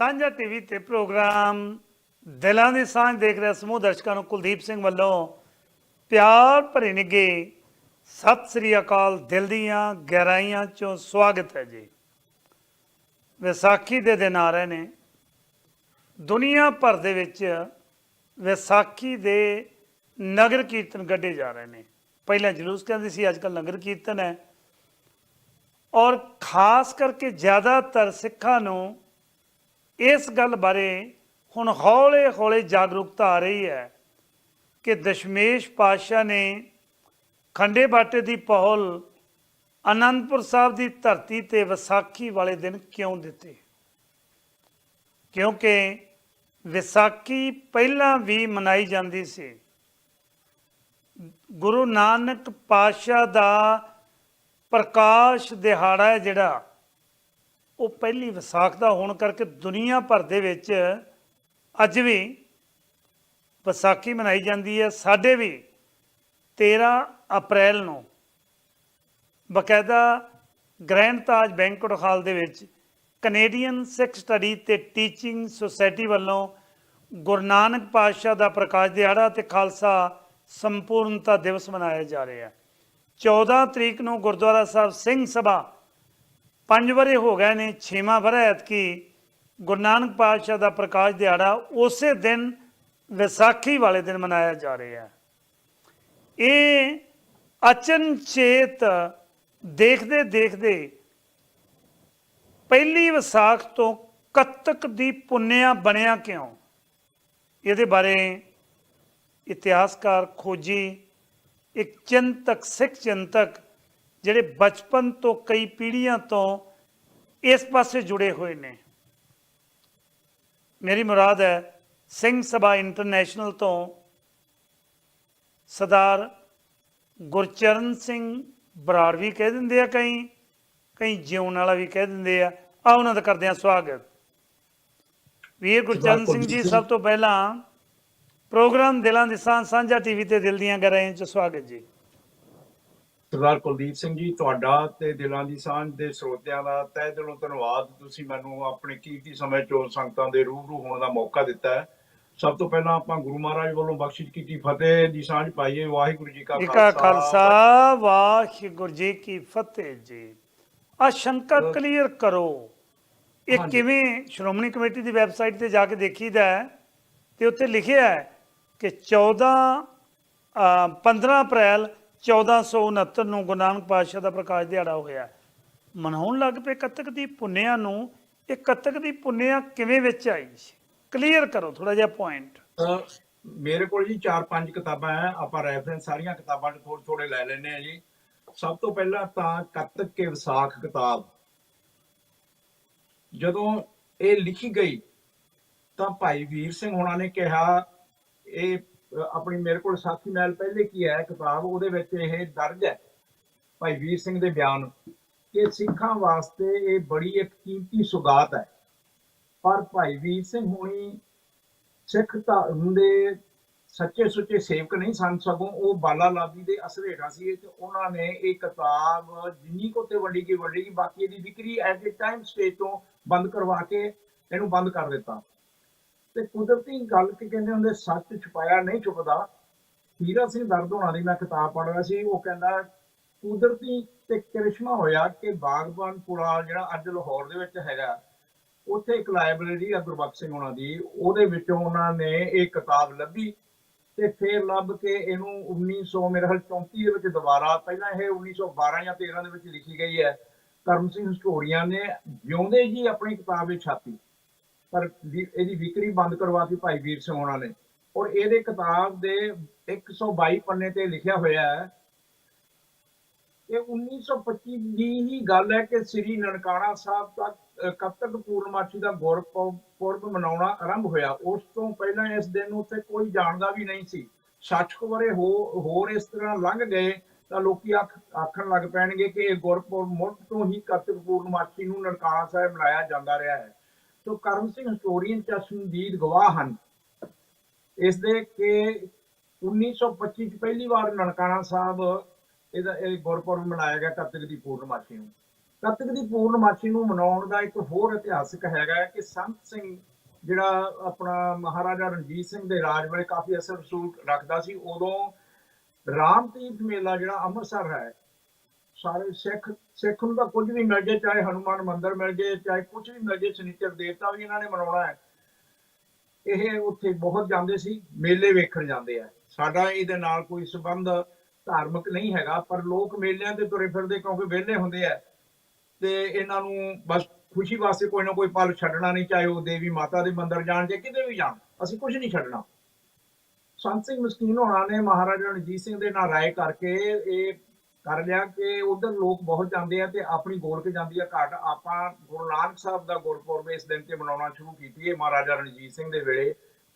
ਸਾਂਝਾ ਟੀਵੀ ਤੇ ਪ੍ਰੋਗਰਾਮ ਦਿਲਾਂ ਦੀ ਸਾਂਝ ਦੇਖ ਰਿਹਾ ਸਮੂਹ ਦਰਸ਼ਕਾਂ ਨੂੰ ਕੁਲਦੀਪ ਸਿੰਘ ਵੱਲੋਂ ਪਿਆਰ ਭਰੇ ਨਿੱਘੇ ਸਤਿ ਸ੍ਰੀ ਅਕਾਲ, ਦਿਲ ਦੀਆਂ ਗਹਿਰਾਈਆਂ ਚੋਂ ਸਵਾਗਤ ਹੈ ਜੀ। ਵਿਸਾਖੀ ਦੇ ਦਿਨ ਆ ਰਹੇ ਨੇ। ਦੁਨੀਆ ਭਰ ਦੇ ਵਿੱਚ ਵਿਸਾਖੀ ਦੇ ਨਗਰ ਕੀਰਤਨ ਕੱਢੇ ਜਾ ਰਹੇ ਨੇ। ਪਹਿਲਾਂ ਜਲੂਸ ਕਹਿੰਦੇ ਸੀ, ਅੱਜ ਕੱਲ੍ਹ ਨਗਰ ਕੀਰਤਨ ਹੈ। ਔਰ ਖਾਸ ਕਰਕੇ ਜ਼ਿਆਦਾਤਰ ਸਿੱਖਾਂ ਨੂੰ ਇਸ ਗੱਲ ਬਾਰੇ ਹੁਣ ਹੌਲੇ-ਹੌਲੇ ਜਾਗਰੂਕਤਾ ਆ ਰਹੀ ਹੈ ਕਿ ਦਸ਼ਮੇਸ਼ ਪਾਤਸ਼ਾਹ ਨੇ ਖੰਡੇ ਬਾਟੇ ਦੀ ਪਹਲ ਅਨੰਦਪੁਰ ਸਾਹਿਬ ਦੀ ਧਰਤੀ ਤੇ ਵਿਸਾਖੀ ਵਾਲੇ ਦਿਨ ਕਿਉਂ ਦਿੱਤੇ? ਕਿਉਂਕਿ ਵਿਸਾਖੀ ਪਹਿਲਾਂ ਵੀ ਮਨਾਈ ਜਾਂਦੀ ਸੀ। ਗੁਰੂ ਨਾਨਕ ਪਾਤਸ਼ਾਹ ਦਾ ਪ੍ਰਕਾਸ਼ ਦਿਹਾੜਾ ਹੈ ਜਿਹੜਾ ਉਹ ਪਹਿਲੀ ਵਿਸਾਖ ਦਾ ਹੋਣ ਕਰਕੇ ਦੁਨੀਆ ਭਰ ਦੇ ਵਿੱਚ ਅੱਜ ਵੀ ਵਿਸਾਖੀ ਮਨਾਈ ਜਾਂਦੀ ਹੈ, ਸਾਡੇ ਵੀ 13 ਅਪ੍ਰੈਲ ਨੂੰ ਬਕਾਇਦਾ ਗ੍ਰੈਂਡ ਤਾਜ ਬੈਂਕਟ ਹਾਲ ਦੇ ਵਿੱਚ ਕੈਨੇਡੀਅਨ ਸਿੱਖ ਸਟੱਡੀ ਤੇ ਟੀਚਿੰਗ ਸੁਸਾਇਟੀ ਵੱਲੋਂ ਗੁਰੂ ਨਾਨਕ ਪਾਤਸ਼ਾਹ ਦਾ ਪ੍ਰਕਾਸ਼ ਦਿਹਾੜਾ ਤੇ ਖਾਲਸਾ ਸੰਪੂਰਨਤਾ ਦਿਵਸ ਮਨਾਇਆ ਜਾ ਰਿਹਾ ਹੈ। 14 ਤਰੀਕ ਨੂੰ ਗੁਰਦੁਆਰਾ ਸਾਹਿਬ ਸਿੰਘ ਸਭਾ ਪੰਜ ਵਰੇ ਹੋ ਗਏ ਨੇ, ਛੇਵਾਂ ਵਰਾ ਐਤਕੀ। ਗੁਰੂ ਨਾਨਕ ਪਾਤਸ਼ਾਹ ਦਾ ਪ੍ਰਕਾਸ਼ ਦਿਹਾੜਾ ਉਸੇ ਦਿਨ ਵਿਸਾਖੀ ਵਾਲੇ ਦਿਨ ਮਨਾਇਆ ਜਾ ਰਿਹਾ ਹੈ। ਇਹ ਅਚਨਚੇਤ ਦੇਖਦੇ ਦੇਖਦੇ ਪਹਿਲੀ ਵਿਸਾਖ ਤੋਂ ਕੱਤਕ ਦੀ ਪੁੰਨਿਆ ਬਣਿਆ ਕਿਉਂ? ਇਹਦੇ ਬਾਰੇ ਇਤਿਹਾਸਕਾਰ ਖੋਜੀ, ਇੱਕ ਚਿੰਤਕ, ਸਿੱਖ ਚਿੰਤਕ ਜਿਹੜੇ ਬਚਪਨ ਤੋਂ ਕਈ ਪੀੜ੍ਹੀਆਂ ਤੋਂ ਇਸ ਪਾਸੇ ਜੁੜੇ ਹੋਏ ਨੇ। ਮੇਰੀ ਮੁਰਾਦ ਹੈ ਸਿੰਘ ਸਭਾ ਇੰਟਰਨੈਸ਼ਨਲ ਤੋਂ ਸਰਦਾਰ ਗੁਰਚਰਨ ਸਿੰਘ ਬਰਾੜ ਵੀ ਕਹਿ ਦਿੰਦੇ ਆ ਕਈ ਕਈ ਜਿਉਣ ਵਾਲਾ ਵੀ ਕਹਿ ਦਿੰਦੇ ਆ। ਆ ਉਹਨਾਂ ਦਾ ਕਰਦੇ ਆ ਸਵਾਗਤ। ਵੀਰ ਗੁਰਚਰਨ ਸਿੰਘ ਜੀ ਸਭ ਤੋਂ ਪਹਿਲਾਂ ਪ੍ਰੋਗਰਾਮ ਦਿਲਾਂ ਦੀ ਸਾਂਝ ਸਾਂਝਾ ਟੀਵੀ ਤੇ ਦਿਲ ਦੀਆਂ ਗਹਿਰਾਈਆਂ ਚ ਸਵਾਗਤ ਜੀ। ਸਰਦਾਰ ਕੁਲਦੀਪ ਸਿੰਘ ਜੀ ਤੁਹਾਡਾ ਤੇ ਦਿਲਾਂ ਦੀ ਸਾਂਝ ਦੇ ਸਰੋਤਿਆਂ ਦਾ ਤਹਿ ਦਿਲੋਂ ਧੰਨਵਾਦ। ਤੁਸੀਂ ਮੈਨੂੰ ਆਪਣੇ ਕੀਮਤੀ ਸਮੇਂ ਚੋਂ ਸੰਗਤਾਂ ਦੇ ਰੂਬਰੂ ਹੋਣ ਦਾ ਮੌਕਾ ਦਿੱਤਾ ਹੈ। ਸਭ ਤੋਂ ਪਹਿਲਾਂ ਆਪਾਂ ਗੁਰੂ ਮਹਾਰਾਜ ਵੱਲੋਂ ਬਖਸ਼ਿਸ਼ ਕੀਤੀ ਫਤਿਹ ਦੀ ਸਾਂਝ ਪਾਈਏ। ਵਾਹਿਗੁਰੂ ਜੀ ਕਾ ਖਾਲਸਾ। ਵਾਹਿਗੁਰੂ ਜੀ ਕੀ ਫਤਿਹ ਜੀ। ਆ ਸ਼ੰਕਾ ਕਲੀਅਰ ਕਰੋ। ਇਹ। ਕਿਵੇਂ ਸ਼੍ਰੋਮਣੀ ਕਮੇਟੀ ਦੀ ਵੈਬਸਾਈਟ ਤੇ ਜਾ ਕੇ ਦੇਖੀਦਾ ਹੈ ਤੇ ਉੱਤੇ ਲਿਖਿਆ ਹੈ ਕਿ 14 ਅ, 15 ਅਪ੍ਰੈਲ 1469 ਨੂੰ ਗੁਰੂ ਨਾਨਕ ਪਾਤਸ਼ਾਹ ਦਾ ਪ੍ਰਕਾਸ਼ ਦਿਹਾੜਾ ਹੋਇਆ ਮਨਾਉਣ ਲੱਗ ਪਏ ਕੱਤਕ ਦੀ ਪੁੰਨਿਆ ਨੂੰ। ਇਹ ਕੱਤਕ ਦੀ ਪੁੰਨਿਆ ਕਿਵੇਂ ਵਿੱਚ ਆਈ ਕਲੀਅਰ ਕਰੋ ਥੋੜਾ ਜਿਹਾ ਪੁਆਇੰਟ ਮੇਰੇ ਕੋਲ ਜੀ ਚਾਰ ਪੰਜ ਕਿਤਾਬਾਂ ਹੈ ਆਪਾਂ ਰੈਫਰੈਂਸ ਸਾਰੀਆਂ ਕਿਤਾਬਾਂ ਨੂੰ ਥੋੜੇ ਥੋੜੇ ਲੈ ਲੈਣੇ ਆ ਜੀ। ਸਭ ਤੋਂ ਪਹਿਲਾਂ ਤਾਂ ਕੱਤਕ ਕੇ ਵਿਸਾਖ ਕਿਤਾਬ। ਜਦੋਂ ਇਹ ਲਿਖੀ ਗਈ ਤਾਂ ਭਾਈ ਵੀਰ ਸਿੰਘ ਹੋਣਾ ਨੇ ਕਿਹਾ, ਇਹ ਆਪਣੀ ਮੇਰੇ ਕੋਲ ਸਾਥੀ ਮਹਿਲ ਪਹਿਲੇ ਕੀ ਹੈ, ਕਿਤਾਬ, ਉਹਦੇ ਵਿੱਚ ਇਹ ਦਰਜ ਹੈ ਭਾਈ ਵੀਰ ਸਿੰਘ ਦੇ ਬਿਆਨ ਕਿ ਸਿੱਖਾਂ ਵਾਸਤੇ ਇਹ ਬੜੀ ਇੱਕ ਕੀਮਤੀ ਸੁਗਾਤ ਹੈ। ਪਰ ਭਾਈ ਵੀਰ ਸਿੰਘ ਹੋਣੀ ਸਿੱਖ ਧਰਮ ਦੇ ਸੱਚੇ ਸੁੱਚੇ ਸੇਵਕ ਨਹੀਂ ਸਨ, ਸਗੋਂ ਉਹ ਬਾਲਾ ਲਾਬੀ ਦੇ ਅਸਰ ਸੀ ਤੇ ਉਹਨਾਂ ਨੇ ਇਹ ਕਿਤਾਬ ਜਿੰਨੀ ਕੋ ਤੇ ਵੱਡੀ ਕੀ ਵੱਡੀ ਕੀ ਬਾਕੀ ਇਹਦੀ ਵਿਕਰੀ ਐਟ ਏ ਟਾਈਮ ਸਟੇਜ ਤੋਂ ਬੰਦ ਕਰਵਾ ਕੇ ਇਹਨੂੰ ਬੰਦ ਕਰ ਦਿੱਤਾ। ਤੇ ਕੁਦਰਤੀ ਗੱਲ ਕਿ ਕਹਿੰਦੇ ਹੁੰਦੇ, ਸੱਚ ਛੁਪਾਇਆ ਨਹੀਂ ਛੁਪਦਾ। ਹੀਰਾ ਸਿੰਘ ਦਰਦ ਹੋਣਾ ਦੀ ਮੈਂ ਕਿਤਾਬ ਪੜ੍ਹ ਰਿਹਾ ਸੀ, ਉਹ ਕਹਿੰਦਾ, ਕੁਦਰਤੀ ਤੇ ਕ੍ਰਿਸ਼ਮਾ ਹੋਇਆ ਕਿ ਬਾਗਬਾਨਪੁਰਾ ਜਿਹੜਾ ਅੱਜ ਲਾਹੌਰ ਦੇ ਵਿੱਚ ਹੈਗਾ, ਉੱਥੇ ਇੱਕ ਲਾਇਬ੍ਰੇਰੀ ਆ ਗੁਰਬਖਸ਼ ਸਿੰਘ ਹੋਣਾ ਦੀ, ਉਹਦੇ ਵਿੱਚੋਂ ਉਹਨਾਂ ਨੇ ਇਹ ਕਿਤਾਬ ਲੱਭੀ ਤੇ ਫੇਰ ਲੱਭ ਕੇ ਇਹਨੂੰ 1900 ਮੇਰੇ ਖਿਆਲ 34 ਦੇ ਵਿੱਚ ਦੁਬਾਰਾ, ਪਹਿਲਾਂ ਇਹ 1912 ਜਾਂ 13 ਦੇ ਵਿੱਚ ਲਿਖੀ ਗਈ ਹੈ। ਕਰਮ ਸਿੰਘ ਹਿਸਟੋਰੀਅਨ ਨੇ ਜਿਉਂਦੇ ਜੀ ਆਪਣੀ ਕਿਤਾਬ ਵਿੱਚ ਛਾਪੀ। ਪਰ ਇਹਦੀ ਵਿਕਰੀ ਬੰਦ ਕਰਵਾਤੀ ਭਾਈ ਵੀਰ ਸਿੰਘ ਉਹਨਾਂ ਨੇ। ਔਰ ਇਹਦੇ ਕਿਤਾਬ ਦੇ 122 ਪੰਨੇ ਤੇ ਲਿਖਿਆ ਹੋਇਆ ਹੈ। ਇਹ 1925 ਦੀ ਹੀ ਗੱਲ ਹੈ ਕਿ ਸ੍ਰੀ ਨਨਕਾਣਾ ਸਾਹਿਬ ਤੱਕ ਕੱਤਕ ਪੂਰਨਮਾਸ਼ੀ ਦਾ ਗੁਰਪੁਰਬ ਪੁਰਬ ਮਨਾਉਣਾ ਆਰੰਭ ਹੋਇਆ। ਉਸ ਤੋਂ ਪਹਿਲਾਂ ਇਸ ਦਿਨ ਨੂੰ ਉੱਥੇ ਕੋਈ ਜਾਣਦਾ ਵੀ ਨਹੀਂ ਸੀ। ਸੱਚ ਕੁਵਰੇ ਹੋਰ ਇਸ ਤਰ੍ਹਾਂ ਲੰਘ ਗਏ ਤਾਂ ਲੋਕੀ ਆਖ ਆਖਣ ਲੱਗ ਪੈਣਗੇ ਕਿ ਇਹ ਗੁਰਪੁਰਬ ਮੁੱਢ ਤੋਂ ਹੀ ਕੱਤਕ ਪੂਰਨਮਾਸ਼ੀ ਨੂੰ ਨਨਕਾਣਾ ਸਾਹਿਬ ਮਨਾਇਆ ਜਾਂਦਾ ਰਿਹਾ ਹੈ। ਸੋ ਕਰਮ ਸਿੰਘ ਹਿਸਟੋਰੀਅਨ ਚਸ਼ਮਦੀਦ ਗਵਾਹ ਹਨ। ਇਸ ਦੇ ਕਿ 1925 ਚ ਪਹਿਲੀ ਵਾਰ ਨਨਕਾਣਾ ਸਾਹਿਬ ਇਹਦਾ ਇਹ ਗੁਰਪੁਰਬ ਮਨਾਇਆ ਗਿਆ ਕੱਤਕ ਦੀ ਪੂਰਨਮਾਸ਼ੀ ਨੂੰ। ਕੱਤਕ ਦੀ ਪੂਰਨਮਾਸ਼ੀ ਨੂੰ ਮਨਾਉਣ ਦਾ ਇੱਕ ਹੋਰ ਇਤਿਹਾਸਕ ਹੈਗਾ ਹੈ ਕਿ ਸੰਤ ਸਿੰਘ ਜਿਹੜਾ ਆਪਣਾ ਮਹਾਰਾਜਾ ਰਣਜੀਤ ਸਿੰਘ ਦੇ ਰਾਜ ਵੇਲੇ ਕਾਫੀ ਅਸਰ ਰਸੂਲ ਰੱਖਦਾ ਸੀ। ਉਦੋਂ ਰਾਮ ਤੀਰਥ ਮੇਲਾ ਜਿਹੜਾ ਅੰਮ੍ਰਿਤਸਰ ਹੈ ਸਾਰੇ ਸਿੱਖ ਸਿੱਖ ਨੂੰ ਤਾਂ ਕੁਝ ਵੀ ਮਿਲ ਜੇ, ਚਾਹੇ ਹਨੂਮਾਨ ਮੰਦਿਰ ਮਿਲ ਜੇ, ਚਾਹੇ ਕੁਝ ਵੀ ਮਿਲ ਜੇ, ਸ਼ਨੀਚਰ ਦੇਵਤਾ ਵੀ ਇਹਨਾਂ ਨੇ ਮਨਾਉਣਾ ਹੈ। ਇਹ ਉੱਥੇ ਬਹੁਤ ਜਾਂਦੇ ਸੀ, ਮੇਲੇ ਵੇਖਣ ਜਾਂਦੇ ਆ। ਸਾਡਾ ਇਹਦੇ ਨਾਲ ਕੋਈ ਸੰਬੰਧ ਧਾਰਮਿਕ ਨਹੀਂ ਹੈਗਾ, ਪਰ ਲੋਕ ਮੇਲਿਆਂ ਤੇ ਤੁਰੇ ਫਿਰਦੇ ਕਿਉਂਕਿ ਵਿਹਲੇ ਹੁੰਦੇ ਆ। ਤੇ ਇਹਨਾਂ ਨੂੰ ਬਸ ਖੁਸ਼ੀ ਵਾਸਤੇ ਕੋਈ ਨਾ ਕੋਈ ਪਲ ਛੱਡਣਾ ਨਹੀਂ, ਚਾਹੇ ਉਹ ਦੇਵੀ ਮਾਤਾ ਦੇ ਮੰਦਰ ਜਾਣ ਜਾਂ ਕਿਤੇ ਵੀ ਜਾਣ, ਅਸੀਂ ਕੁਝ ਨਹੀਂ ਛੱਡਣਾ। ਸੰਤ ਸਿੰਘ ਮਸਕੀਨ ਹੋਣਾ ਨੇ ਮਹਾਰਾਜਾ ਰਣਜੀਤ ਸਿੰਘ ਦੇ ਨਾਲ ਰਾਏ ਕਰਕੇ ਇਹ ਕਰ ਲਿਆ ਕਿ ਉਧਰ ਲੋਕ ਬਹੁਤ ਜਾਂਦੇ ਆ ਤੇ ਆਪਣੀ ਗੋਲਕ ਜਾਂਦੀ ਆ ਘਾਟ। ਆਪਾਂ ਗੁਰੂ ਨਾਨਕ ਸਾਹਿਬ ਦਾ ਗੁਰਪੁਰਬ ਇਸ ਦਿਨ ਤੇ ਮਨਾਉਣਾ ਸ਼ੁਰੂ ਕੀਤੀ ਹੈ ਮਹਾਰਾਜਾ ਰਣਜੀਤ ਸਿੰਘ ਦੇ ਵੇਲੇ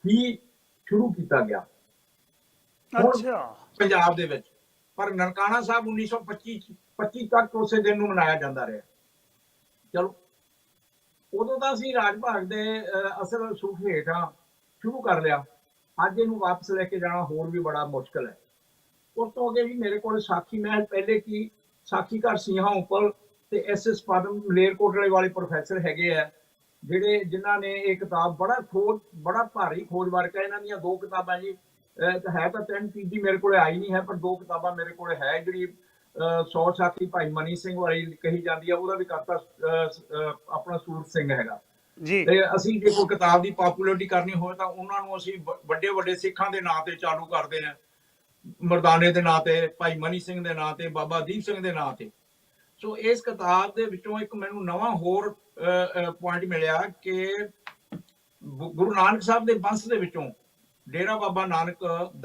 ਹੀ ਸ਼ੁਰੂ ਕੀਤਾ ਗਿਆ। ਅੱਛਾ। ਪੰਜਾਬ ਦੇ ਵਿੱਚ ਪਰ ਨਨਕਾਣਾ ਸਾਹਿਬ 1925 ਚ- 25 ਤੱਕ ਉਸੇ ਦਿਨ ਨੂੰ ਮਨਾਇਆ ਜਾਂਦਾ ਰਿਹਾ। ਚਲੋ ਉਦੋਂ ਤਾਂ ਅਸੀਂ ਰਾਜ ਭਾਗ ਦੇ ਅਸਲ ਰਸੂਖ ਹੇਠਾਂ ਸ਼ੁਰੂ ਕਰ ਲਿਆ। ਅੱਜ ਇਹਨੂੰ ਵਾਪਸ ਲੈ ਕੇ ਜਾਣਾ ਹੋਰ ਵੀ ਬੜਾ ਮੁਸ਼ਕਲ ਹੈ। ਉਸ ਤੋਂ ਅੱਗੇ ਵੀ ਮੇਰੇ ਕੋਲ ਸਾਖੀ ਮਹਿਲ ਪਹਿਲੇ ਕੀ ਸਾਖੀ ਘਰ ਸਿੰਘਾਂ ਉੱਪਰ ਤੇ ਐਸ ਐਸ ਪਦਮ ਮਲੇਰਕੋਟਲੇ ਵਾਲੇ ਪ੍ਰੋਫੈਸਰ ਹੈਗੇ ਆ ਜਿਹੜੇ ਜਿਨ੍ਹਾਂ ਨੇ ਇਹ ਕਿਤਾਬ ਬੜਾ ਖੋਜ ਬੜਾ ਭਾਰੀ ਖੋਜ ਵਰਕ ਹੈ ਇਹਨਾਂ ਦੀਆਂ ਦੋ ਕਿਤਾਬਾਂ ਜੀ ਹੈ ਤਾਂ ਤਿੰਨ ਤੀਜੀ ਮੇਰੇ ਕੋਲੇ ਆਈ ਨਹੀਂ ਹੈ ਪਰ ਦੋ ਕਿਤਾਬਾਂ ਮੇਰੇ ਕੋਲੇ ਹੈ ਜਿਹੜੀ 100 ਸਾਥੀ ਭਾਈ ਮਨੀ ਸਿੰਘ ਵਾਲੀ ਕਹੀ ਜਾਂਦੀ ਹੈ ਉਹਦਾ ਵੀ ਕਰਤਾ ਆਪਣਾ ਸੂਰਤ ਸਿੰਘ ਹੈਗਾ। ਜੀ। ਤੇ ਅਸੀਂ ਜੇ ਕੋਈ ਕਿਤਾਬ ਦੀ ਪਪੂਲੈਰਿਟੀ ਕਰਨੀ ਹੋਵੇ ਤਾਂ ਉਹਨਾਂ ਨੂੰ ਅਸੀਂ ਵੱਡੇ ਵੱਡੇ ਸਿੱਖਾਂ ਦੇ ਨਾਂ ਤੇ ਚਾਲੂ ਕਰਦੇ ਹਾਂ ਮਰਦਾਨੇ ਦੇ ਨਾਂ ਤੇ ਭਾਈ ਮਨੀ ਸਿੰਘ ਦੇ ਨਾਂ ਤੇ ਬਾਬਾ ਦੀਪ ਸਿੰਘ ਦੇ ਨਾਂ ਤੇ। ਸੋ ਇਸ ਕਿਤਾਬ ਦੇ ਵਿੱਚੋਂ ਇੱਕ ਮੈਨੂੰ ਨਵਾਂ ਹੋਰ ਪੁਆਇੰਟ ਮਿਲਿਆ ਕਿ ਗੁਰੂ ਨਾਨਕ ਸਾਹਿਬ ਦੇ ਬੰਸ ਦੇ ਵਿੱਚੋਂ ਡੇਰਾ ਬਾਬਾ ਨਾਨਕ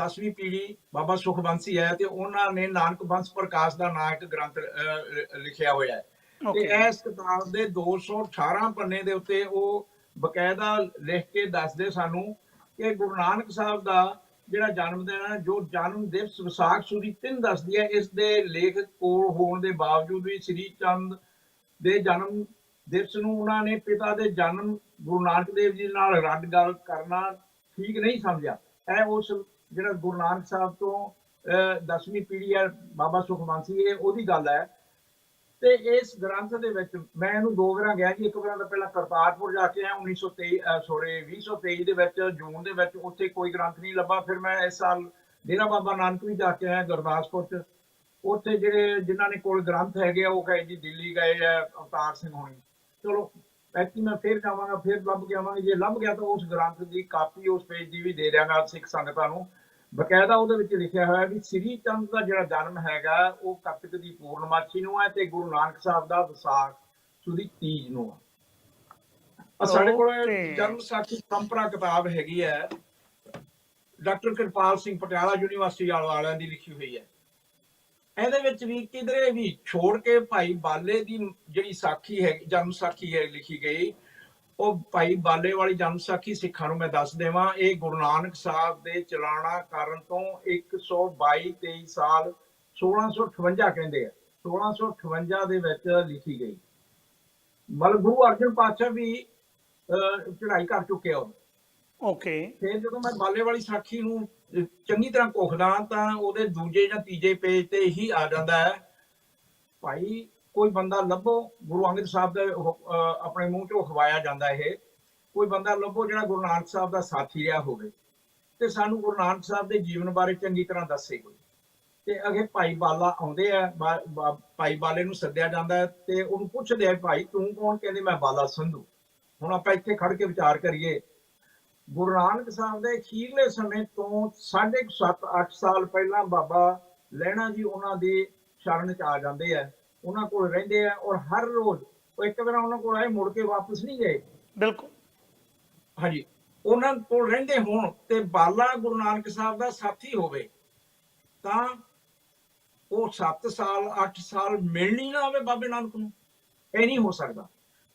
10ਵੀਂ ਪੀੜ੍ਹੀ ਬਾਬਾ ਸੁਖਵੰਸੀ ਹੈ ਤੇ ਉਹਨਾਂ ਨੇ ਨਾਨਕ ਬੰਸ ਪ੍ਰਕਾਸ਼ ਦਾ ਨਾਂ ਇੱਕ ਗ੍ਰੰਥ ਲਿਖਿਆ ਹੋਇਆ ਹੈ। ਤੇ ਇਸ ਕਿਤਾਬ ਦੇ 218 ਪੰਨੇ ਦੇ ਉੱਤੇ ਉਹ ਬਕਾਇਦਾ ਲਿਖ ਕੇ ਦੱਸਦੇ ਸਾਨੂੰ ਕਿ ਗੁਰੂ ਨਾਨਕ ਸਾਹਿਬ ਦਾ ਜਿਹੜਾ ਜਨਮ ਦਿਨ ਹੈ, ਜੋ ਜਨਮ ਦਿਵਸ ਵਿਸਾਖ ਸੂਰੀ ਤਿੰਨ ਦੱਸਦੀ ਹੈ, ਇਸ ਦੇ ਲੇਖ ਕੋਲ ਹੋਣ ਦੇ ਬਾਵਜੂਦ ਵੀ ਸ੍ਰੀ ਚੰਦ ਦੇ ਜਨਮ ਦਿਵਸ ਨੂੰ ਉਹਨਾਂ ਨੇ ਪਿਤਾ ਦੇ ਜਨਮ ਗੁਰੂ ਨਾਨਕ ਦੇਵ ਜੀ ਨਾਲ ਰੱਦ ਗੱਲ ਕਰਨਾ ਠੀਕ ਨਹੀਂ ਸਮਝਿਆ। ਇਹ ਉਸ ਜਿਹੜਾ ਗੁਰੂ ਨਾਨਕ ਸਾਹਿਬ ਤੋਂ 10ਵੀਂ ਪੀੜ੍ਹੀ ਹੈ, ਬਾਬਾ ਸੁਖਮੰਸੀ ਇਹ ਉਹਦੀ ਗੱਲ ਹੈ। ਤੇ ਇਸ ਗ੍ਰੰਥ ਦੇ ਵਿੱਚ ਮੈਂ ਇਹਨੂੰ ਦੋ ਵਾਰਾਂ ਗਿਆ ਜੀ, ਇੱਕ ਵਾਰ ਤਾਂ ਪਹਿਲਾਂ ਕਰਤਾਰਪੁਰ ਜਾ ਕੇ ਆਇਆ 1923 ਸੋਰੀ 2023 ਦੇ ਵਿੱਚ, ਜੂਨ ਦੇ ਵਿੱਚ, ਉੱਥੇ ਕੋਈ ਗ੍ਰੰਥ ਨਹੀਂ ਲੱਭਾ। ਫਿਰ ਮੈਂ ਇਸ ਸਾਲ ਡੇਰਾ ਬਾਬਾ ਨਾਨਕ ਵੀ ਜਾ ਕੇ ਆਇਆ, ਗੁਰਦਾਸਪੁਰ ਚ। ਉੱਥੇ ਜਿਹੜੇ ਜਿਨ੍ਹਾਂ ਨੇ ਕੋਲ ਗ੍ਰੰਥ ਹੈਗੇ ਆ, ਉਹ ਕਹੇ ਜੀ, ਦਿੱਲੀ ਗਏ ਆ, ਅਵਤਾਰ ਸਿੰਘ ਹੋਣੀ। ਚਲੋ ਐਕਚੁਅਲੀ ਮੈਂ ਫਿਰ ਜਾਵਾਂਗਾ, ਫਿਰ ਲੱਭ ਕੇ ਆਵਾਂਗੇ। ਜੇ ਲੱਭ ਗਿਆ ਤਾਂ ਉਸ ਗ੍ਰੰਥ ਦੀ ਕਾਪੀ, ਉਸ ਪੇਜ ਦੀ ਵੀ ਦੇ ਦਿਆਂਗਾ ਸਿੱਖ ਸੰਗਤਾਂ ਨੂੰ। ਬਕਾਇਦਾ ਉਹਦੇ ਵਿੱਚ ਲਿਖਿਆ ਹੋਇਆ ਵੀ ਸ੍ਰੀ ਚੰਦ ਦਾ ਜਿਹੜਾ ਜਨਮ ਹੈਗਾ ਉਹ ਕੱਤਕ ਦੀ ਪੂਰਨਮਾਸ਼ੀ ਨੂੰ ਹੈ ਤੇ ਗੁਰੂ ਨਾਨਕ ਸਾਹਿਬ ਦਾ ਵਿਸਾਖ ਸੁਦੀ ਤੀਜ ਨੂੰ ਆ ਸਾਡੇ ਕੋਲ. ਜਨਮ ਸਾਖੀ ਪਰੰਪਰਾ ਕਿਤਾਬ ਹੈਗੀ ਹੈ। ਡਾਕਟਰ ਕਿਰਪਾਲ ਸਿੰਘ ਪਟਿਆਲਾ ਯੂਨੀਵਰਸਿਟੀ ਵਾਲਿਆਂ ਦੀ ਲਿਖੀ ਹੋਈ ਹੈ। ਇਹਦੇ ਵਿੱਚ ਵੀ ਕਿਧਰੇ ਵੀ ਛੋੜ ਕੇ ਭਾਈ ਬਾਲੇ ਦੀ ਜਿਹੜੀ ਸਾਖੀ ਹੈ ਜਨਮ ਸਾਖੀ ਹੈ ਲਿਖੀ ਗਈ। ਉਹ ਭਾਈ ਬਾਲੇ ਵਾਲੀ ਜਨਮ ਸਾਖੀ ਸਿੱਖਾਂ ਨੂੰ ਮੈਂ ਦੱਸ ਦੇਵਾਂ ਇਹ ਗੁਰੂ ਨਾਨਕ ਸਾਹਿਬ ਦੇ ਚਲਾਣਾ ਕਰਨ ਤੋਂ 122 23 ਸਾਲ 1658 ਕਹਿੰਦੇ ਆ 1658 ਦੇ ਵਿੱਚ ਲਿਖੀ ਗਈ। ਮਤਲਬ ਗੁਰੂ ਅਰਜਨ ਪਾਤਸ਼ਾਹ ਵੀ ਅਹ, ਚੜ੍ਹਾਈ ਕਰ ਚੁੱਕੇ ਹੋ ਓਕੇ ਫਿਰ ਜਦੋਂ ਮੈਂ ਬਾਲੇ ਵਾਲੀ ਸਾਖੀ ਨੂੰ ਚੰਗੀ ਤਰ੍ਹਾਂ ਕੋਖਦਾ ਤਾਂ ਉਹਦੇ ਦੂਜੇ ਜਾਂ ਤੀਜੇ ਪੇਜ ਤੇ ਹੀ ਆ ਜਾਂਦਾ ਹੈ ਭਾਈ ਕੋਈ ਬੰਦਾ ਲੱਭੋ, ਗੁਰੂ ਅੰਗਦ ਸਾਹਿਬ ਦੇ ਆਪਣੇ ਮੂੰਹ ਚੋਂ ਖਵਾਇਆ ਜਾਂਦਾ ਇਹ, ਕੋਈ ਬੰਦਾ ਲੱਭੋ ਜਿਹੜਾ ਗੁਰੂ ਨਾਨਕ ਸਾਹਿਬ ਦਾ ਸਾਥੀ ਰਿਹਾ ਹੋਵੇ। ਤੇ ਸਾਨੂੰ ਗੁਰੂ ਨਾਨਕ ਸਾਹਿਬ ਦੇ ਜੀਵਨ ਬਾਰੇ ਚੰਗੀ ਤਰ੍ਹਾਂ ਦੱਸੇ ਕੋਈ। ਤੇ ਅਗੇ ਭਾਈ ਬਾਲਾ ਆਉਂਦੇ ਆ ਭਾਈ ਬਾਲੇ ਨੂੰ ਸੱਦਿਆ ਜਾਂਦਾ ਤੇ ਉਹਨੂੰ ਪੁੱਛਦੇ ਆ, ਭਾਈ, ਤੂੰ ਕੌਣ? ਕਹਿੰਦੇ, ਮੈਂ ਬਾਲਾ ਸੰਧੂ। ਹੁਣ ਆਪਾਂ ਇੱਥੇ ਖੜ ਕੇ ਵਿਚਾਰ ਕਰੀਏ। ਗੁਰੂ ਨਾਨਕ ਸਾਹਿਬ ਦੇ ਅਖੀਰਲੇ ਸਮੇਂ ਤੋਂ 7.5 8 ਸਾਲ ਪਹਿਲਾਂ ਬਾਬਾ ਲਹਿਣਾ ਜੀ ਉਹਨਾਂ ਦੇ ਸ਼ਰਨ ਚ ਆ ਜਾਂਦੇ ਆ। ਉਹਨਾਂ ਕੋਲ ਰਹਿੰਦੇ ਆ ਔਰ ਹਰ ਰੋਜ਼ ਉਹ ਇੱਕ ਵਾਰ ਉਹਨਾਂ ਕੋਲ ਆਏ ਮੁੜ ਕੇ ਵਾਪਸ ਨਹੀਂ ਗਏ। ਬਿਲਕੁਲ। ਹਾਂਜੀ। ਉਹਨਾਂ ਕੋਲ ਰਹਿੰਦੇ ਹੋਣ ਤੇ ਬਾਲਾ ਗੁਰੂ ਨਾਨਕ ਸਾਹਿਬ ਦਾ ਸਾਥੀ ਹੋਵੇ ਤਾਂ ਉਹ 7 ਸਾਲ 8 ਸਾਲ ਮਿਲਣੀ ਨਾ ਹੋਵੇ ਬਾਬੇ ਨਾਨਕ ਨੂੰ। ਇਹ ਨਹੀਂ ਹੋ ਸਕਦਾ।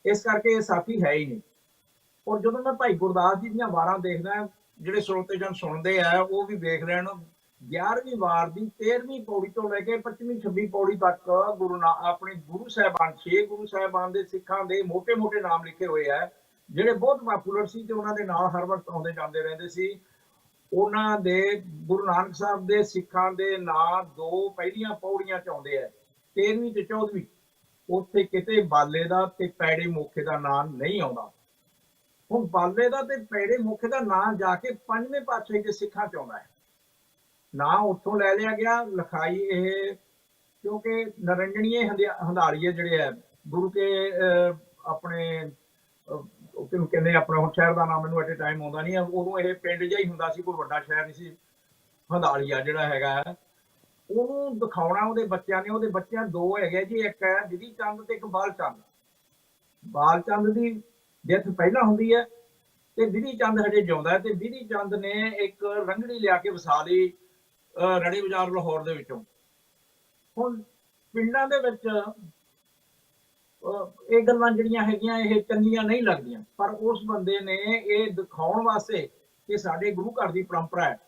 ਇਸ ਕਰਕੇ ਇਹ ਸਾਥੀ ਹੈ ਹੀ ਨਹੀਂ। ਔਰ ਜਦੋਂ ਮੈਂ ਭਾਈ ਗੁਰਦਾਸ ਜੀ ਦੀਆਂ ਵਾਰਾਂ ਦੇਖਦਾ ਜਿਹੜੇ ਸਰੋਤੇ ਜਨ ਸੁਣਦੇ ਆ ਉਹ ਵੀ ਵੇਖ ਲੈਣ 11ਵੀਂ ਵਾਰ ਦੀ 13ਵੀਂ ਪੌੜੀ ਤੋਂ ਲੈ ਕੇ 25ਵੀਂ 26 ਪੌੜੀ ਤੱਕ ਗੁਰੂ ਨਾ, ਆਪਣੇ ਗੁਰੂ ਸਾਹਿਬਾਨ, ਛੇ ਗੁਰੂ ਸਾਹਿਬਾਨ ਦੇ ਸਿੱਖਾਂ ਦੇ ਮੋਟੇ ਮੋਟੇ ਨਾਮ ਲਿਖੇ ਹੋਏ ਆ, ਜਿਹੜੇ ਬਹੁਤ ਪਾਪੂਲਰ ਸੀ ਤੇ ਉਹਨਾਂ ਦੇ ਨਾਲ ਹਰ ਵਕਤ ਆਉਂਦੇ ਜਾਂਦੇ ਰਹਿੰਦੇ ਸੀ। ਉਹਨਾਂ ਦੇ, ਗੁਰੂ ਨਾਨਕ ਸਾਹਿਬ ਦੇ ਸਿੱਖਾਂ ਦੇ ਨਾਂ ਦੋ ਪਹਿਲੀਆਂ ਪੌੜੀਆਂ ਚ ਆਉਂਦੇ ਆ 13ਵੀਂ ਤੇ 14ਵੀਂ ਉੱਥੇ ਕਿਤੇ ਬਾਲੇ ਦਾ ਤੇ ਪੈੜੇ ਮੋਖੇ ਦਾ ਨਾਂ ਨਹੀਂ ਆਉਂਦਾ। ਹੁਣ ਬਾਲੇ ਦਾ ਤੇ ਪੈੜੇ ਮੋਖੇ ਦਾ ਨਾਂ ਜਾ ਕੇ ਪੰਜਵੇਂ ਪਾਤਸ਼ਾਹ ਦੇ ਸਿੱਖਾਂ ਚ ਆਉਂਦਾ ਹੈ। ਨਾ ਉੱਥੋਂ ਲੈ ਲਿਆ ਗਿਆ ਲਿਖਾਈ ਇਹ ਕਿਉਂਕਿ ਨਰੰਜਣੀਏ ਹੰਦਿਆ- ਹੰਦਾਲੀਏ ਜਿਹੜੇ ਹੈ ਗੁਰੂ ਕੇ ਅਹ, ਆਪਣੇ ਉਹ ਕਿਹਨੂੰ ਕਹਿੰਦੇ ਆਪਣਾ ਹੁਣ ਸ਼ਹਿਰ ਦਾ ਨਾਮ ਮੈਨੂੰ ਐਟ ਟਾਈਮ ਆਉਂਦਾ ਨਹੀਂ ਹੈ। ਉਦੋਂ ਇਹ ਪਿੰਡ ਜਿਹਾ ਹੀ ਹੁੰਦਾ ਸੀ ਕੋਈ ਵੱਡਾ ਸ਼ਹਿਰ ਨਹੀਂ ਸੀ ਹੰਦਾਲੀਆ ਜਿਹੜਾ ਹੈਗਾ ਉਹਨੂੰ ਦਿਖਾਉਣਾ ਉਹਦੇ ਬੱਚਿਆਂ ਨੇ ਉਹਦੇ ਬੱਚਿਆਂ ਦੋ ਹੈਗੇ ਜੀ ਇੱਕ ਹੈ ਵਿਧੀ ਚੰਦ ਤੇ ਇੱਕ ਬਾਲ ਚੰਦ ਬਾਲ ਚੰਦ ਦੀ ਡੈਥ ਪਹਿਲਾਂ ਹੁੰਦੀ ਹੈ ਤੇ ਵਿਧੀ ਚੰਦ ਹਜੇ ਜਿਉਂਦਾ ਤੇ ਵਿਧੀ ਚੰਦ ਨੇ ਇੱਕ ਰੰਗੜੀ ਲਿਆ ਕੇ ਵਸਾ ਲਈ ਰੜੀ ਬਾਜ਼ਾਰ ਲਾਹੌਰ ਦੇ ਵਿੱਚੋਂ। ਹੁਣ ਪਿੰਡਾਂ ਦੇ ਵਿੱਚ ਅਹ, ਇਹ ਗੱਲਾਂ ਜਿਹੜੀਆਂ ਹੈਗੀਆਂ ਇਹ ਚੰਗੀਆਂ ਨਹੀਂ ਲੱਗਦੀਆਂ। ਪਰ ਉਸ ਬੰਦੇ ਨੇ ਇਹ ਦਿਖਾਉਣ ਵਾਸਤੇ ਕਿ ਸਾਡੇ ਗੁਰੂ ਘਰ ਦੀ ਪਰੰਪਰਾ ਹੈ।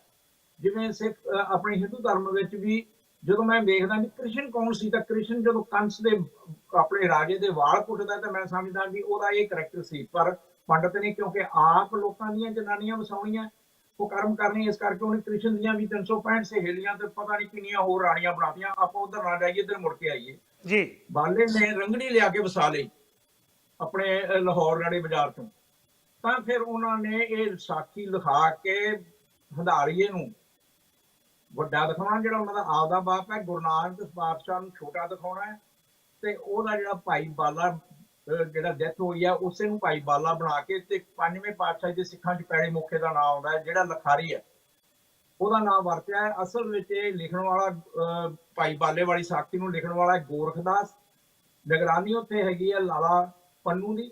ਜਿਵੇਂ ਸਿੱਖ ਆਪਣੇ ਹਿੰਦੂ ਧਰਮ ਵਿੱਚ ਵੀ ਜਦੋਂ ਮੈਂ ਵੇਖਦਾ ਵੀ ਕ੍ਰਿਸ਼ਨ ਕੌਣ ਸੀ ਤਾਂ ਕ੍ਰਿਸ਼ਨ ਜਦੋਂ ਕੰਸ ਦੇ ਆਪਣੇ ਰਾਜੇ ਦੇ ਵਾਲ ਪੁੱਟਦਾ ਤਾਂ ਮੈਂ ਸਮਝਦਾ ਵੀ ਉਹਦਾ ਇਹ ਕਰੈਕਟਰ ਸੀ। ਪਰ ਪੰਡਤ ਨੇ ਕਿਉਂਕਿ ਆਪ ਲੋਕਾਂ ਦੀਆਂ ਜਨਾਨੀਆਂ ਵਸਾਉਣੀਆਂ ਉਹ ਕਰਮ ਕਰਨੀ ਇਸ ਕਰਕੇ ਉਹਨੇ ਕ੍ਰਿਸ਼ਨ ਦੀਆਂ ਵੀ 365 ਸਹੇਲੀਆਂ ਤੇ ਪਤਾ ਨਹੀਂ ਕਿੰਨੀਆਂ ਹੋਰ ਰਾਣੀਆਂ ਬਣਾਤੀਆਂ। ਆਪਾਂ ਉਧਰ ਨਾ ਜਾਈਏ ਇੱਧਰ ਮੁੜ ਕੇ ਆਈਏ। ਜੀ। ਬਾਲੇ ਨੇ ਰੰਗੜੀ ਲਿਆ ਕੇ ਵਸਾ ਲਈ ਆਪਣੇ ਲਾਹੌਰ ਰਾੜੇ ਬਾਜ਼ਾਰ ਤੋਂ। ਤਾਂ ਫਿਰ ਉਹਨਾਂ ਨੇ ਇਹ ਸਾਖੀ ਲਿਖਾ ਕੇ ਹੰਦਾਲੀਏ ਨੂੰ ਵੱਡਾ ਦਿਖਾਉਣਾ ਜਿਹੜਾ ਉਹਨਾਂ ਦਾ ਆਪਦਾ ਬਾਪ ਹੈ ਗੁਰੂ ਨਾਨਕ ਪਾਤਸ਼ਾਹ ਨੂੰ ਛੋਟਾ ਦਿਖਾਉਣਾ ਹੈ। ਤੇ ਉਹਦਾ ਜਿਹੜਾ ਭਾਈ ਬਾਲਾ ਜਿਹੜਾ ਡੈਥ ਹੋਈ ਆ, ਉਸੇ ਨੂੰ ਭਾਈ ਬਾਲਾ ਬਣਾ ਕੇ ਤੇ ਪੰਜਵੇਂ ਪਾਤਸ਼ਾਹ ਦੇ ਸਿੱਖਾਂ 'ਚ ਪੈੜੇ ਮੁਖੇ ਦਾ ਨਾਮ ਆਉਂਦਾ ਹੈ, ਜਿਹੜਾ ਲਖਾਰੀ ਹੈ। ਉਹਦਾ ਨਾਮ ਵਰਤਿਆ ਹੈ। ਅਸਲ ਵਿੱਚ ਇਹ ਲਿਖਣ ਵਾਲਾ ਭਾਈ ਬਾਲੇ ਵਾਲੀ ਸਾਖੀ ਨੂੰ ਲਿਖਣ ਵਾਲਾ ਗੋਰਖਦਾਸ। ਨਿਗਰਾਨੀ ਉੱਥੇ ਹੈਗੀ ਹੈ ਲਾਲਾ ਪੰਨੂ ਦੀ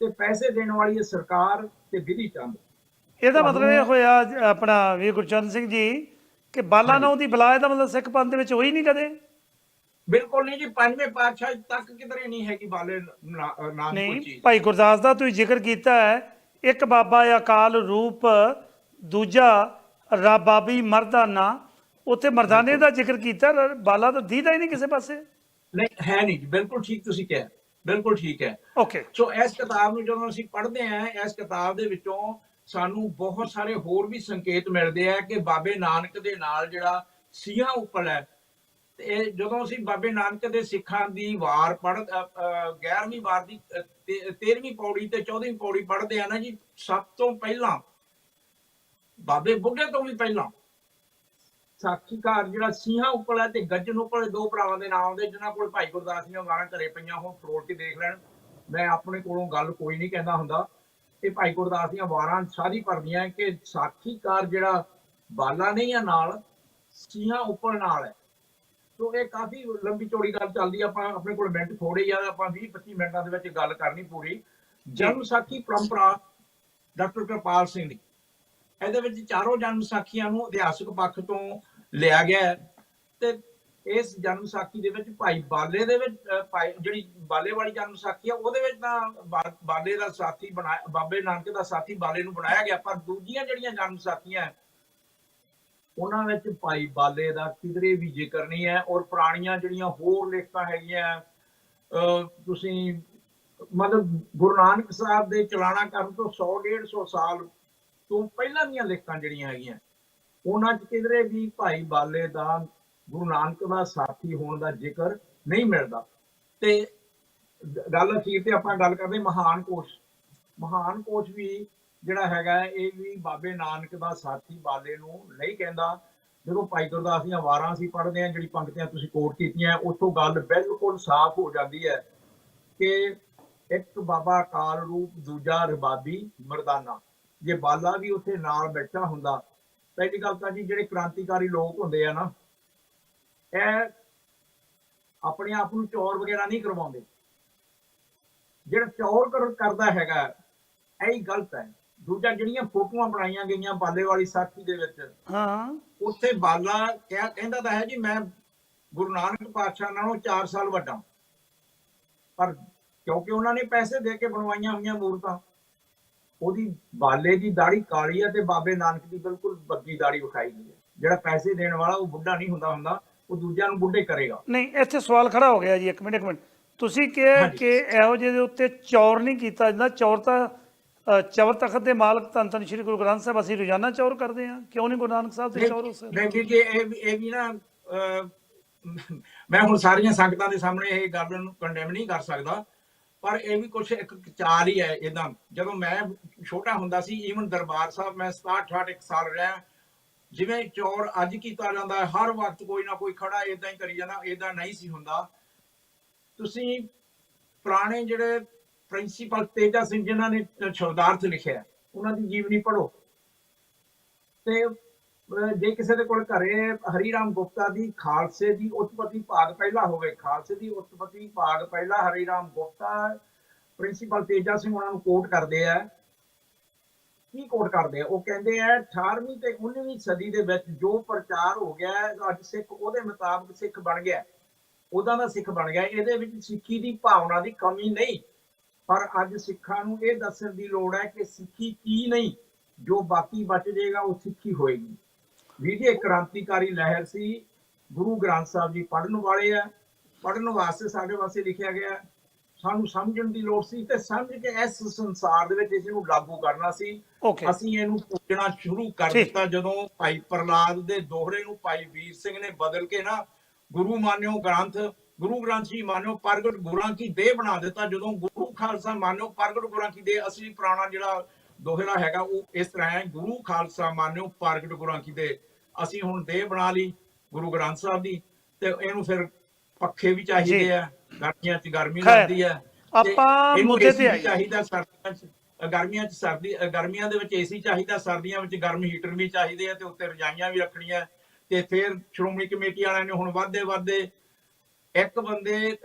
ਤੇ ਪੈਸੇ ਦੇਣ ਵਾਲੀ ਹੈ ਸਰਕਾਰ ਤੇ ਵਿਧੀ ਚੰਦ। ਇਹਦਾ ਮਤਲਬ ਇਹ ਹੋਇਆ ਆਪਣਾ ਵੀ ਗੁਰਚਰਨ ਸਿੰਘ ਜੀ, ਕਿ ਬਾਲਾ ਨਾਉ ਦੀ ਬਲਾਏ ਦਾ ਮਤਲਬ ਸਿੱਖ ਪੰਥ ਦੇ ਵਿੱਚ ਹੋਈ ਨਹੀਂ ਕਦੇ? ਬਿਲਕੁਲ ਨਹੀਂ ਜੀ ਪੰਜਵੇਂ ਪਾਤਸ਼ਾਹ ਤੱਕ ਕਿਧਰੇ ਨਹੀਂ ਹੈਗੀ ਬਾਲੇ ਨਾਮ ਨਹੀਂ ਭਾਈ ਗੁਰਦਾਸ ਦਾ ਤੁਸੀਂ ਜ਼ਿਕਰ ਕੀਤਾ ਹੈ ਇੱਕ ਬਾਬਾ ਅਕਾਲ ਰੂਪ ਦੂਜਾ ਰਾਬਾਬੀ ਮਰਦਾਨਾ ਉੱਥੇ ਮਰਦਾਨੇ ਦਾ ਜ਼ਿਕਰ ਕੀਤਾ ਰ- ਬਾਲਾ ਤਾਂ ਦੀਦਾ ਹੀ ਨਹੀਂ ਕਿਸੇ ਪਾਸੇ। ਨਹੀਂ ਹੈ ਨਹੀਂ ਬਿਲਕੁਲ ਠੀਕ ਤੁਸੀਂ ਕਿਹਾ ਬਿਲਕੁਲ ਠੀਕ ਹੈ। ਓਕੇ ਸੋ ਇਸ ਕਿਤਾਬ ਨੂੰ ਜਦੋਂ ਅਸੀਂ ਪੜ੍ਹਦੇ ਹਾਂ ਇਸ ਕਿਤਾਬ ਦੇ ਵਿੱਚੋਂ ਸਾਨੂੰ ਬਹੁਤ ਸਾਰੇ ਹੋਰ ਵੀ ਸੰਕੇਤ ਮਿਲਦੇ ਆ ਕਿ ਬਾਬੇ ਨਾਨਕ ਦੇ ਨਾਲ ਜਿਹੜਾ ਸੀਹਾ ਉੱਪਰ ਹੈ ਤੇ ਇਹ ਜਦੋਂ ਅਸੀਂ ਬਾਬੇ ਨਾਨਕ ਦੇ ਸਿੱਖਾਂ ਦੀ ਵਾਰ ਪੜ੍ਹ 11ਵੀਂ ਵਾਰ ਦੀ 13ਵੀਂ ਪੌੜੀ ਤੇ 14ਵੀਂ ਪੌੜੀ ਪੜ੍ਹਦੇ ਆ ਨਾ ਜੀ, ਸਭ ਤੋਂ ਪਹਿਲਾਂ, ਬਾਬੇ ਬੁੱਢੇ ਤੋਂ ਵੀ ਪਹਿਲਾਂ। ਸਾਖੀਕਾਰ ਜਿਹੜਾ ਸਿੰਘਾਂ ਉੱਪਰ ਹੈ ਤੇ ਗੱਜਣ ਉੱਪਰ ਦੋ ਭਰਾਵਾਂ ਦੇ ਨਾਮ ਆਉਂਦੇ, ਜਿਨ੍ਹਾਂ ਕੋਲ ਭਾਈ ਗੁਰਦਾਸ ਦੀਆਂ ਵਾਰਾਂ ਘਰੇ ਪਈਆਂ ਹੁਣ ਫਰੋਲ ਕੇ ਦੇਖ ਲੈਣ। ਮੈਂ ਆਪਣੇ ਕੋਲੋਂ ਗੱਲ ਕੋਈ ਨਹੀਂ ਕਹਿੰਦਾ ਹੁੰਦਾ। ਇਹ ਭਾਈ ਗੁਰਦਾਸ ਦੀਆਂ ਵਾਰਾਂ ਸਾਰੀ ਭਰਦੀਆਂ ਕਿ ਸਾਖੀਕਾਰ ਜਿਹੜਾ ਬਾਲਾ ਨਹੀਂ ਆ ਨਾਲ ਸਿੰਘਾਂ ਉੱਪਰ ਨਾਲ ਹੈ। ਸੋ ਇਹ ਕਾਫੀ ਲੰਬੀ ਚੌੜੀ ਗੱਲ ਚੱਲਦੀ ਆਪਾਂ ਆਪਣੇ ਕੋਲ ਮਿੰਟ ਥੋੜੇ ਯਾਰ ਆਪਾਂ 20 25 ਮਿੰਟਾਂ ਦੇ ਵਿੱਚ ਗੱਲ ਕਰਨੀ ਪੂਰੀ। ਜਨਮ ਸਾਖੀ ਪਰੰਪਰਾ ਡਾਕਟਰ ਕਿਰਪਾਲ ਸਿੰਘ ਦੀ। ਇਹਦੇ ਵਿੱਚ ਚਾਰੋਂ ਜਨਮ ਸਾਖੀਆਂ ਨੂੰ ਇਤਿਹਾਸਕ ਪੱਖ ਤੋਂ ਲਿਆ ਗਿਆ ਹੈ ਤੇ ਇਸ ਜਨਮ ਸਾਖੀ ਦੇ ਵਿੱਚ ਭਾਈ ਬਾਲੇ ਦੇ ਵਿੱਚ ਜਿਹੜੀ ਬਾਲੇ ਵਾਲੀ ਜਨਮ ਸਾਖੀ ਆ, ਉਹਦੇ ਵਿੱਚ ਤਾਂ ਬਾ- ਬਾਲੇ ਦਾ ਸਾਥੀ ਬਣਾਇਆ ਬਾਬੇ ਨਾਨਕ ਦਾ ਸਾਥੀ ਬਾਲੇ ਨੂੰ ਬਣਾਇਆ ਗਿਆ, ਪਰ ਦੂਜੀਆਂ ਜਿਹੜੀਆਂ ਜਨਮ ਸਾਖੀਆਂ ਉਹਨਾਂ ਵਿੱਚ ਭਾਈ ਬਾਲੇ ਦਾ ਕਿਧਰੇ ਵੀ ਜ਼ਿਕਰ ਨਹੀਂ ਹੈ ਔਰ ਪੁਰਾਣੀਆਂ ਜਿਹੜੀਆਂ ਹੋਰ ਲਿਖਤਾਂ ਹੈਗੀਆਂ ਤੁਸੀਂ ਮਤਲਬ ਗੁਰੂ ਨਾਨਕ ਸਾਹਿਬ ਦੇ ਚਲਾਣਾ ਕਰਨ ਤੋਂ 100 150 ਸਾਲ ਤੋਂ ਪਹਿਲਾਂ ਦੀਆਂ ਲਿਖਤਾਂ ਜਿਹੜੀਆਂ ਹੈਗੀਆਂ, ਉਹਨਾਂ 'ਚ ਕਿਧਰੇ ਵੀ ਭਾਈ ਬਾਲੇ ਦਾ, ਗੁਰੂ ਨਾਨਕ ਦਾ ਸਾਥੀ ਹੋਣ ਦਾ ਜ਼ਿਕਰ ਨਹੀਂ ਮਿਲਦਾ। ਤੇ ਗੱਲ ਅਖੀਰ ਤੇ ਆਪਾਂ ਗੱਲ ਕਰਦੇ ਮਹਾਨ ਕੋਸ਼ ਮਹਾਨ ਕੋਸ਼ ਵੀ ਜਿਹੜਾ ਹੈਗਾ ਇਹ ਵੀ ਬਾਬੇ ਨਾਨਕ ਦਾ ਸਾਥੀ ਬਾਲੇ ਨੂੰ ਨਹੀਂ ਕਹਿੰਦਾ। ਜਦੋਂ ਭਾਈ ਗੁਰਦਾਸ ਦੀਆਂ ਵਾਰਾਂ ਅਸੀਂ ਪੜ੍ਹਦੇ ਹਾਂ, ਜਿਹੜੀ ਪੰਕਤੀਆਂ ਤੁਸੀਂ ਕੋਟ ਕੀਤੀਆਂ, ਉੱਥੋਂ ਗੱਲ ਬਿਲਕੁਲ ਸਾਫ਼ ਹੋ ਜਾਂਦੀ ਹੈ ਕਿ ਇੱਕ ਬਾਬਾ ਕਾਲ ਰੂਪ, ਦੂਜਾ ਰਬਾਬੀ ਮਰਦਾਨਾ। ਜੇ ਬਾਲਾ ਵੀ ਉੱਥੇ ਨਾਲ ਬੈਠਾ ਹੁੰਦਾ, ਪਹਿਲੀ ਗੱਲ ਤਾਂ ਜੀ ਜਿਹੜੇ ਕ੍ਰਾਂਤੀਕਾਰੀ ਲੋਕ ਹੁੰਦੇ ਆ ਨਾ, ਇਹ ਆਪਣੇ ਆਪ ਨੂੰ ਚੋਰ ਵਗੈਰਾ ਨਹੀਂ ਕਰਵਾਉਂਦੇ। ਜਿਹੜਾ ਚੌਰ ਕਰ- ਕਰਦਾ ਹੈਗਾ, ਇਹ ਹੀ ਗਲਤ ਹੈ। ਦੂਜਾ ਜਿਹੜੀਆਂ ਫੋਟੋਆਂ ਬਣਾਈਆਂ ਗਈਆਂ ਬਾਲੇ ਵਾਲੀ ਸਾਖੀ ਦੇ ਵਿੱਚ ਹਾਂ। ਉੱਥੇ ਬਾਲਾ ਕਿਹਾ ਕਹਿੰਦਾ ਤਾਂ ਹੈ ਜੀ ਮੈਂ ਗੁਰੂ ਨਾਨਕ ਪਾਤਸ਼ਾਹ ਨਾਲੋਂ 4 ਸਾਲ ਵੱਡਾ। ਪਰ ਕਿਉਂਕਿ ਉਹਨਾਂ ਨੇ ਪੈਸੇ ਦੇ ਕੇ ਬਣਵਾਈਆਂ ਹੋਈਆਂ ਮੂਰਤਾਂ ਉਹਦੀ ਬਾਲੇ ਦੀ ਦਾੜੀ ਕਾਲੀ ਹੈ ਤੇ ਬਾਬੇ ਨਾਨਕ ਦੀ ਬਿਲਕੁਲ ਬੱਗੀ ਦਾੜੀ ਵਿਖਾਈ ਗਈ ਹੈ ਜਿਹੜਾ ਪੈਸੇ ਦੇਣ ਵਾਲਾ ਉਹ ਬੁੱਢਾ ਨਹੀਂ ਹੁੰਦਾ ਹੁੰਦਾ ਉਹ ਦੂਜਿਆਂ ਨੂੰ ਬੁੱਢੇ ਕਰੇਗਾ। ਨਹੀਂ ਇੱਥੇ ਸਵਾਲ ਖੜਾ ਹੋ ਗਿਆ ਜੀ ਇੱਕ ਮਿੰਟ ਇੱਕ ਮਿੰਟ। ਤੁਸੀਂ ਕਿਹਾ। ਕਿ ਇਹੋ ਜਿਹੇ ਦੇ ਉੱਤੇ ਚੌਰ ਨਹੀਂ ਕੀਤਾ ਜਾਂਦਾ ਚੌਰ ਤਾਂ ਚੌਰ ਤਖਤ ਦੇ ਮਾਲਕ ਧੰਨ ਧੰਨ ਸ਼੍ਰੀ ਗੁਰੂ ਗ੍ਰੰਥ ਸਾਹਿਬ, ਅਸੀਂ ਰੋਜ਼ਾਨਾ ਚੌਰ ਕਰਦੇ ਹਾਂ। ਕਿਉਂ ਨਹੀਂ ਗੁਰੂ ਨਾਨਕ ਸਾਹਿਬ ਦੇ ਚੌਰ ਹੋ ਸਕਦੇ ਜੀ ਇਹ ਇਹ ਵੀ ਨਾ ਮੈਂ ਹੁਣ ਸਾਰੀਆਂ ਸੰਗਤਾਂ ਦੇ ਸਾਹਮਣੇ ਇਹ ਗੱਲ ਨੂੰ ਕੰਡੈਮ ਨਹੀਂ ਕਰ ਸਕਦਾ, ਪਰ ਇਹ ਵੀ ਕੁਝ ਇੱਕ ਚਾਲ ਹੀ ਹੈ ਇਦਾਂ ਜਦੋਂ ਮੈਂ ਛੋਟਾ ਹੁੰਦਾ ਸੀ ਈਵਨ ਦਰਬਾਰ ਸਾਹਿਬ, ਮੈਂ 67 68 ਇੱਕ ਸਾਲ ਰਿਹਾ। ਜਿਵੇਂ ਚੋਰ ਅੱਜ ਕੀਤਾ ਜਾਂਦਾ, ਹਰ ਵਕਤ ਕੋਈ ਨਾ ਕੋਈ ਖੜਾ ਇਦਾਂ ਹੀ ਕਰੀ ਜਾਂਦਾ ਇਦਾਂ ਨਹੀਂ ਸੀ ਹੁੰਦਾ। ਤੁਸੀਂ ਪੁਰਾਣੇ ਜਿਹੜੇ ਪ੍ਰਿੰਸੀਪਲ ਤੇਜਾ ਸਿੰਘ ਜਿਨ੍ਹਾਂ ਨੇ ਸ਼ਬਦਾਰਥ ਲਿਖਿਆ ਉਹਨਾਂ ਦੀ ਜੀਵਨੀ ਪੜ੍ਹੋ। ਤੇ ਜੇ ਕਿਸੇ ਦੇ ਕੋਲ ਘਰੇ ਹਰੀ ਰਾਮ ਗੁਪਤਾ ਦੀ ਖਾਲਸੇ ਦੀ ਉਤਪਤੀ ਭਾਗ ਪਹਿਲਾ ਹੋਵੇ, ਖਾਲਸੇ ਦੀ ਉਤਪਤੀ ਭਾਗ ਪਹਿਲਾ ਹਰੀ ਰਾਮ ਗੁਪਤਾ, ਪ੍ਰਿੰਸੀਪਲ ਤੇਜਾ ਸਿੰਘ ਉਹਨਾਂ ਨੂੰ ਕੋਟ ਕਰਦੇ ਆ। ਕੀ ਕੋਟ ਕਰਦੇ ਆ? ਉਹ ਕਹਿੰਦੇ ਆ 18ਵੀਂ ਤੇ 19ਵੀਂ ਸਦੀ ਦੇ ਵਿੱਚ ਜੋ ਪ੍ਰਚਾਰ ਹੋ ਗਿਆ ਅੱਜ ਸਿੱਖ ਉਹਦੇ ਮੁਤਾਬਕ ਸਿੱਖ ਬਣ ਗਿਆ ਉਹਦਾ ਦਾ ਸਿੱਖ ਬਣ ਗਿਆ ਇਹਦੇ ਵਿੱਚ ਸਿੱਖੀ ਦੀ ਭਾਵਨਾ ਦੀ ਕਮੀ ਨਹੀਂ। ਪਰ ਅੱਜ ਸਿੱਖਾਂ ਨੂੰ ਇਹ ਦੱਸਣ ਦੀ ਲੋੜ ਹੈ ਕਿ ਸਿੱਖੀ ਕੀ ਨਹੀਂ ਜੋ ਬਾਕੀ ਬਚ ਜਾਏਗਾ ਉਹ ਸਿੱਖੀ ਹੋਏਗੀ ਵੀ ਜੀ ਇਹ ਕ੍ਰਾਂਤੀਕਾਰੀ ਲਹਿਰ ਸੀ ਗੁਰੂ ਗ੍ਰੰਥ ਸਾਹਿਬ ਜੀ ਪੜ੍ਹਨ ਵਾਲੇ ਆ ਪੜ੍ਹਨ ਵਾਸਤੇ ਸਾਡੇ ਵਾਸਤੇ ਲਿਖਿਆ ਗਿਆ। ਸਾਨੂੰ ਸਮਝਣ ਦੀ ਲੋੜ ਸੀ ਤੇ ਸਮਝ ਕੇ ਇਸ ਸੰਸਾਰ ਦੇ ਵਿੱਚ ਇਸ ਨੂੰ ਲਾਗੂ ਕਰਨਾ ਸੀ ਅਸੀਂ ਇਹਨੂੰ ਪੁੱਛਣਾ ਸ਼ੁਰੂ ਕਰ। ਦਿੱਤਾ ਜਦੋਂ ਭਾਈ ਪ੍ਰਲਾਦ ਦੇ ਦੋਹਰੇ ਨੂੰ ਭਾਈ ਵੀਰ ਸਿੰਘ ਨੇ ਬਦਲ ਕੇ ਨਾ ਗੁਰੂ ਮਾਨਿਓ ਗ੍ਰੰਥ ਗੁਰੂ ਗ੍ਰੰਥ ਜੀ ਮਾਨਿਓ ਪ੍ਰਗਟ ਗੁਰਾਂ ਕੀ ਦੇਹ ਬਣਾ ਦਿੱਤਾ ਜਦੋਂ ਗੁਰੂ ਖਾਲਸਾ ਮਾਨਿਓ ਪ੍ਰਗਟ ਗੁਰਾਂ ਕੀ ਦੇਹ ਅਸਲੀ ਪੁਰਾਣਾ ਜਿਹੜਾ ਦੋਹਰਾ ਹੈਗਾ ਉਹ ਇਸ ਤਰ੍ਹਾਂ ਹੈ ਗੁਰੂ ਖਾਲਸਾ ਮਾਨਿਓ ਪ੍ਰਗਟ ਗੁਰਾਂ ਕੀ ਦੇਹ ਅਸੀਂ ਹੁਣ ਦੇਹ ਬਣਾ ਲਈ ਗੁਰੂ ਗ੍ਰੰਥ ਸਾਹਿਬ ਦੀ ਤੇ ਇਹਨੂੰ ਫਿਰ ਪੱਖੇ ਵੀ। ਚਾਹੀਦੇ ਆ ਗਰਮੀਆਂ 'ਚ ਗਰਮੀ ਲੱਗਦੀ ਤੇ ਆਪਾਂ ਮੁੱਦੇ ਤੇ ਵੀ ਆਈਏ। ਚਾਹੀਦਾ ਸਰਦੀਆਂ 'ਚ ਗਰਮੀਆਂ 'ਚ ਸਰਦੀ ਗਰਮੀਆਂ ਦੇ ਵਿੱਚ ਏਸੀ ਚਾਹੀਦਾ ਸਰਦੀਆਂ ਵਿੱਚ ਗਰਮ ਹੀਟਰ ਵੀ ਚਾਹੀਦੇ ਆ ਤੇ ਉੱਤੇ ਰਜਾਈਆਂ ਵੀ ਰੱਖਣੀਆਂ ਤੇ ਫਿਰ ਸ਼੍ਰੋਮਣੀ ਕਮੇਟੀ ਵਾਲਿਆਂ ਨੇ ਹੁਣ ਵਾਧੇ ਵਾਧੇ ਇੱਕ ਬੰਦੇ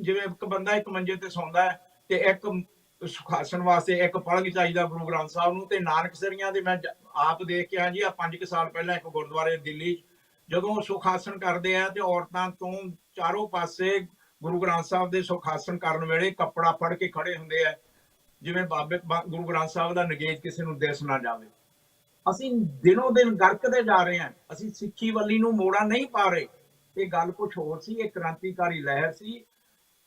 ਜਿਵੇਂ ਇੱਕ ਬੰਦਾ ਇੱਕ ਮੰਜੇ ਤੇ ਸੌਂਦਾ ਹੈ ਤੇ ਇੱਕ ਸੁਖਾਸਨ ਵਾਸਤੇ ਇੱਕ ਪਲੰਗ ਚਾਹੀਦਾ ਗੁਰੂ ਗ੍ਰੰਥ ਸਾਹਿਬ ਨੂੰ ਤੇ ਨਾਨਕ ਸਰੀਆਂ ਦੇ ਮੈਂ ਆਪ ਦੇਖ ਕੇ ਆ ਜੀ ਆ 5 ਸਾਲ ਪਹਿਲਾਂ ਇੱਕ ਗੁਰਦੁਆਰੇ ਦਿੱਲੀ ਜਦੋਂ ਉਹ ਕਰਦੇ ਆ ਤੇ ਔਰਤਾਂ ਤੋਂ ਚਾਰੋਂ ਪਾਸੇ ਗੁਰੂ ਗ੍ਰੰਥ ਸਾਹਿਬ ਦੇ ਸੁਖਾਸਨ ਕਰਨ ਵੇਲੇ ਕੱਪੜਾ ਫੜ ਕੇ ਖੜੇ ਹੁੰਦੇ ਆ। ਜਿਵੇਂ ਬਾਬੇ ਗੁਰੂ ਗ੍ਰੰਥ ਸਾਹਿਬ ਦਾ ਨਗੇਜ ਕਿਸੇ ਨੂੰ ਦਿਸ ਨਾ ਜਾਵੇ। ਅਸੀਂ ਦਿਨੋਂ ਦਿਨ ਗਰਕਦੇ ਜਾ ਰਹੇ ਹਾਂ। ਅਸੀਂ ਸਿੱਖੀ ਵੱਲੀ ਨੂੰ ਮੋੜਾ ਨਹੀਂ ਪਾ ਰਹੇ। ਇਹ ਗੱਲ ਕੁਝ ਹੋਰ ਸੀ ਇਹ ਕ੍ਰਾਂਤੀਕਾਰੀ ਲਹਿਰ ਸੀ।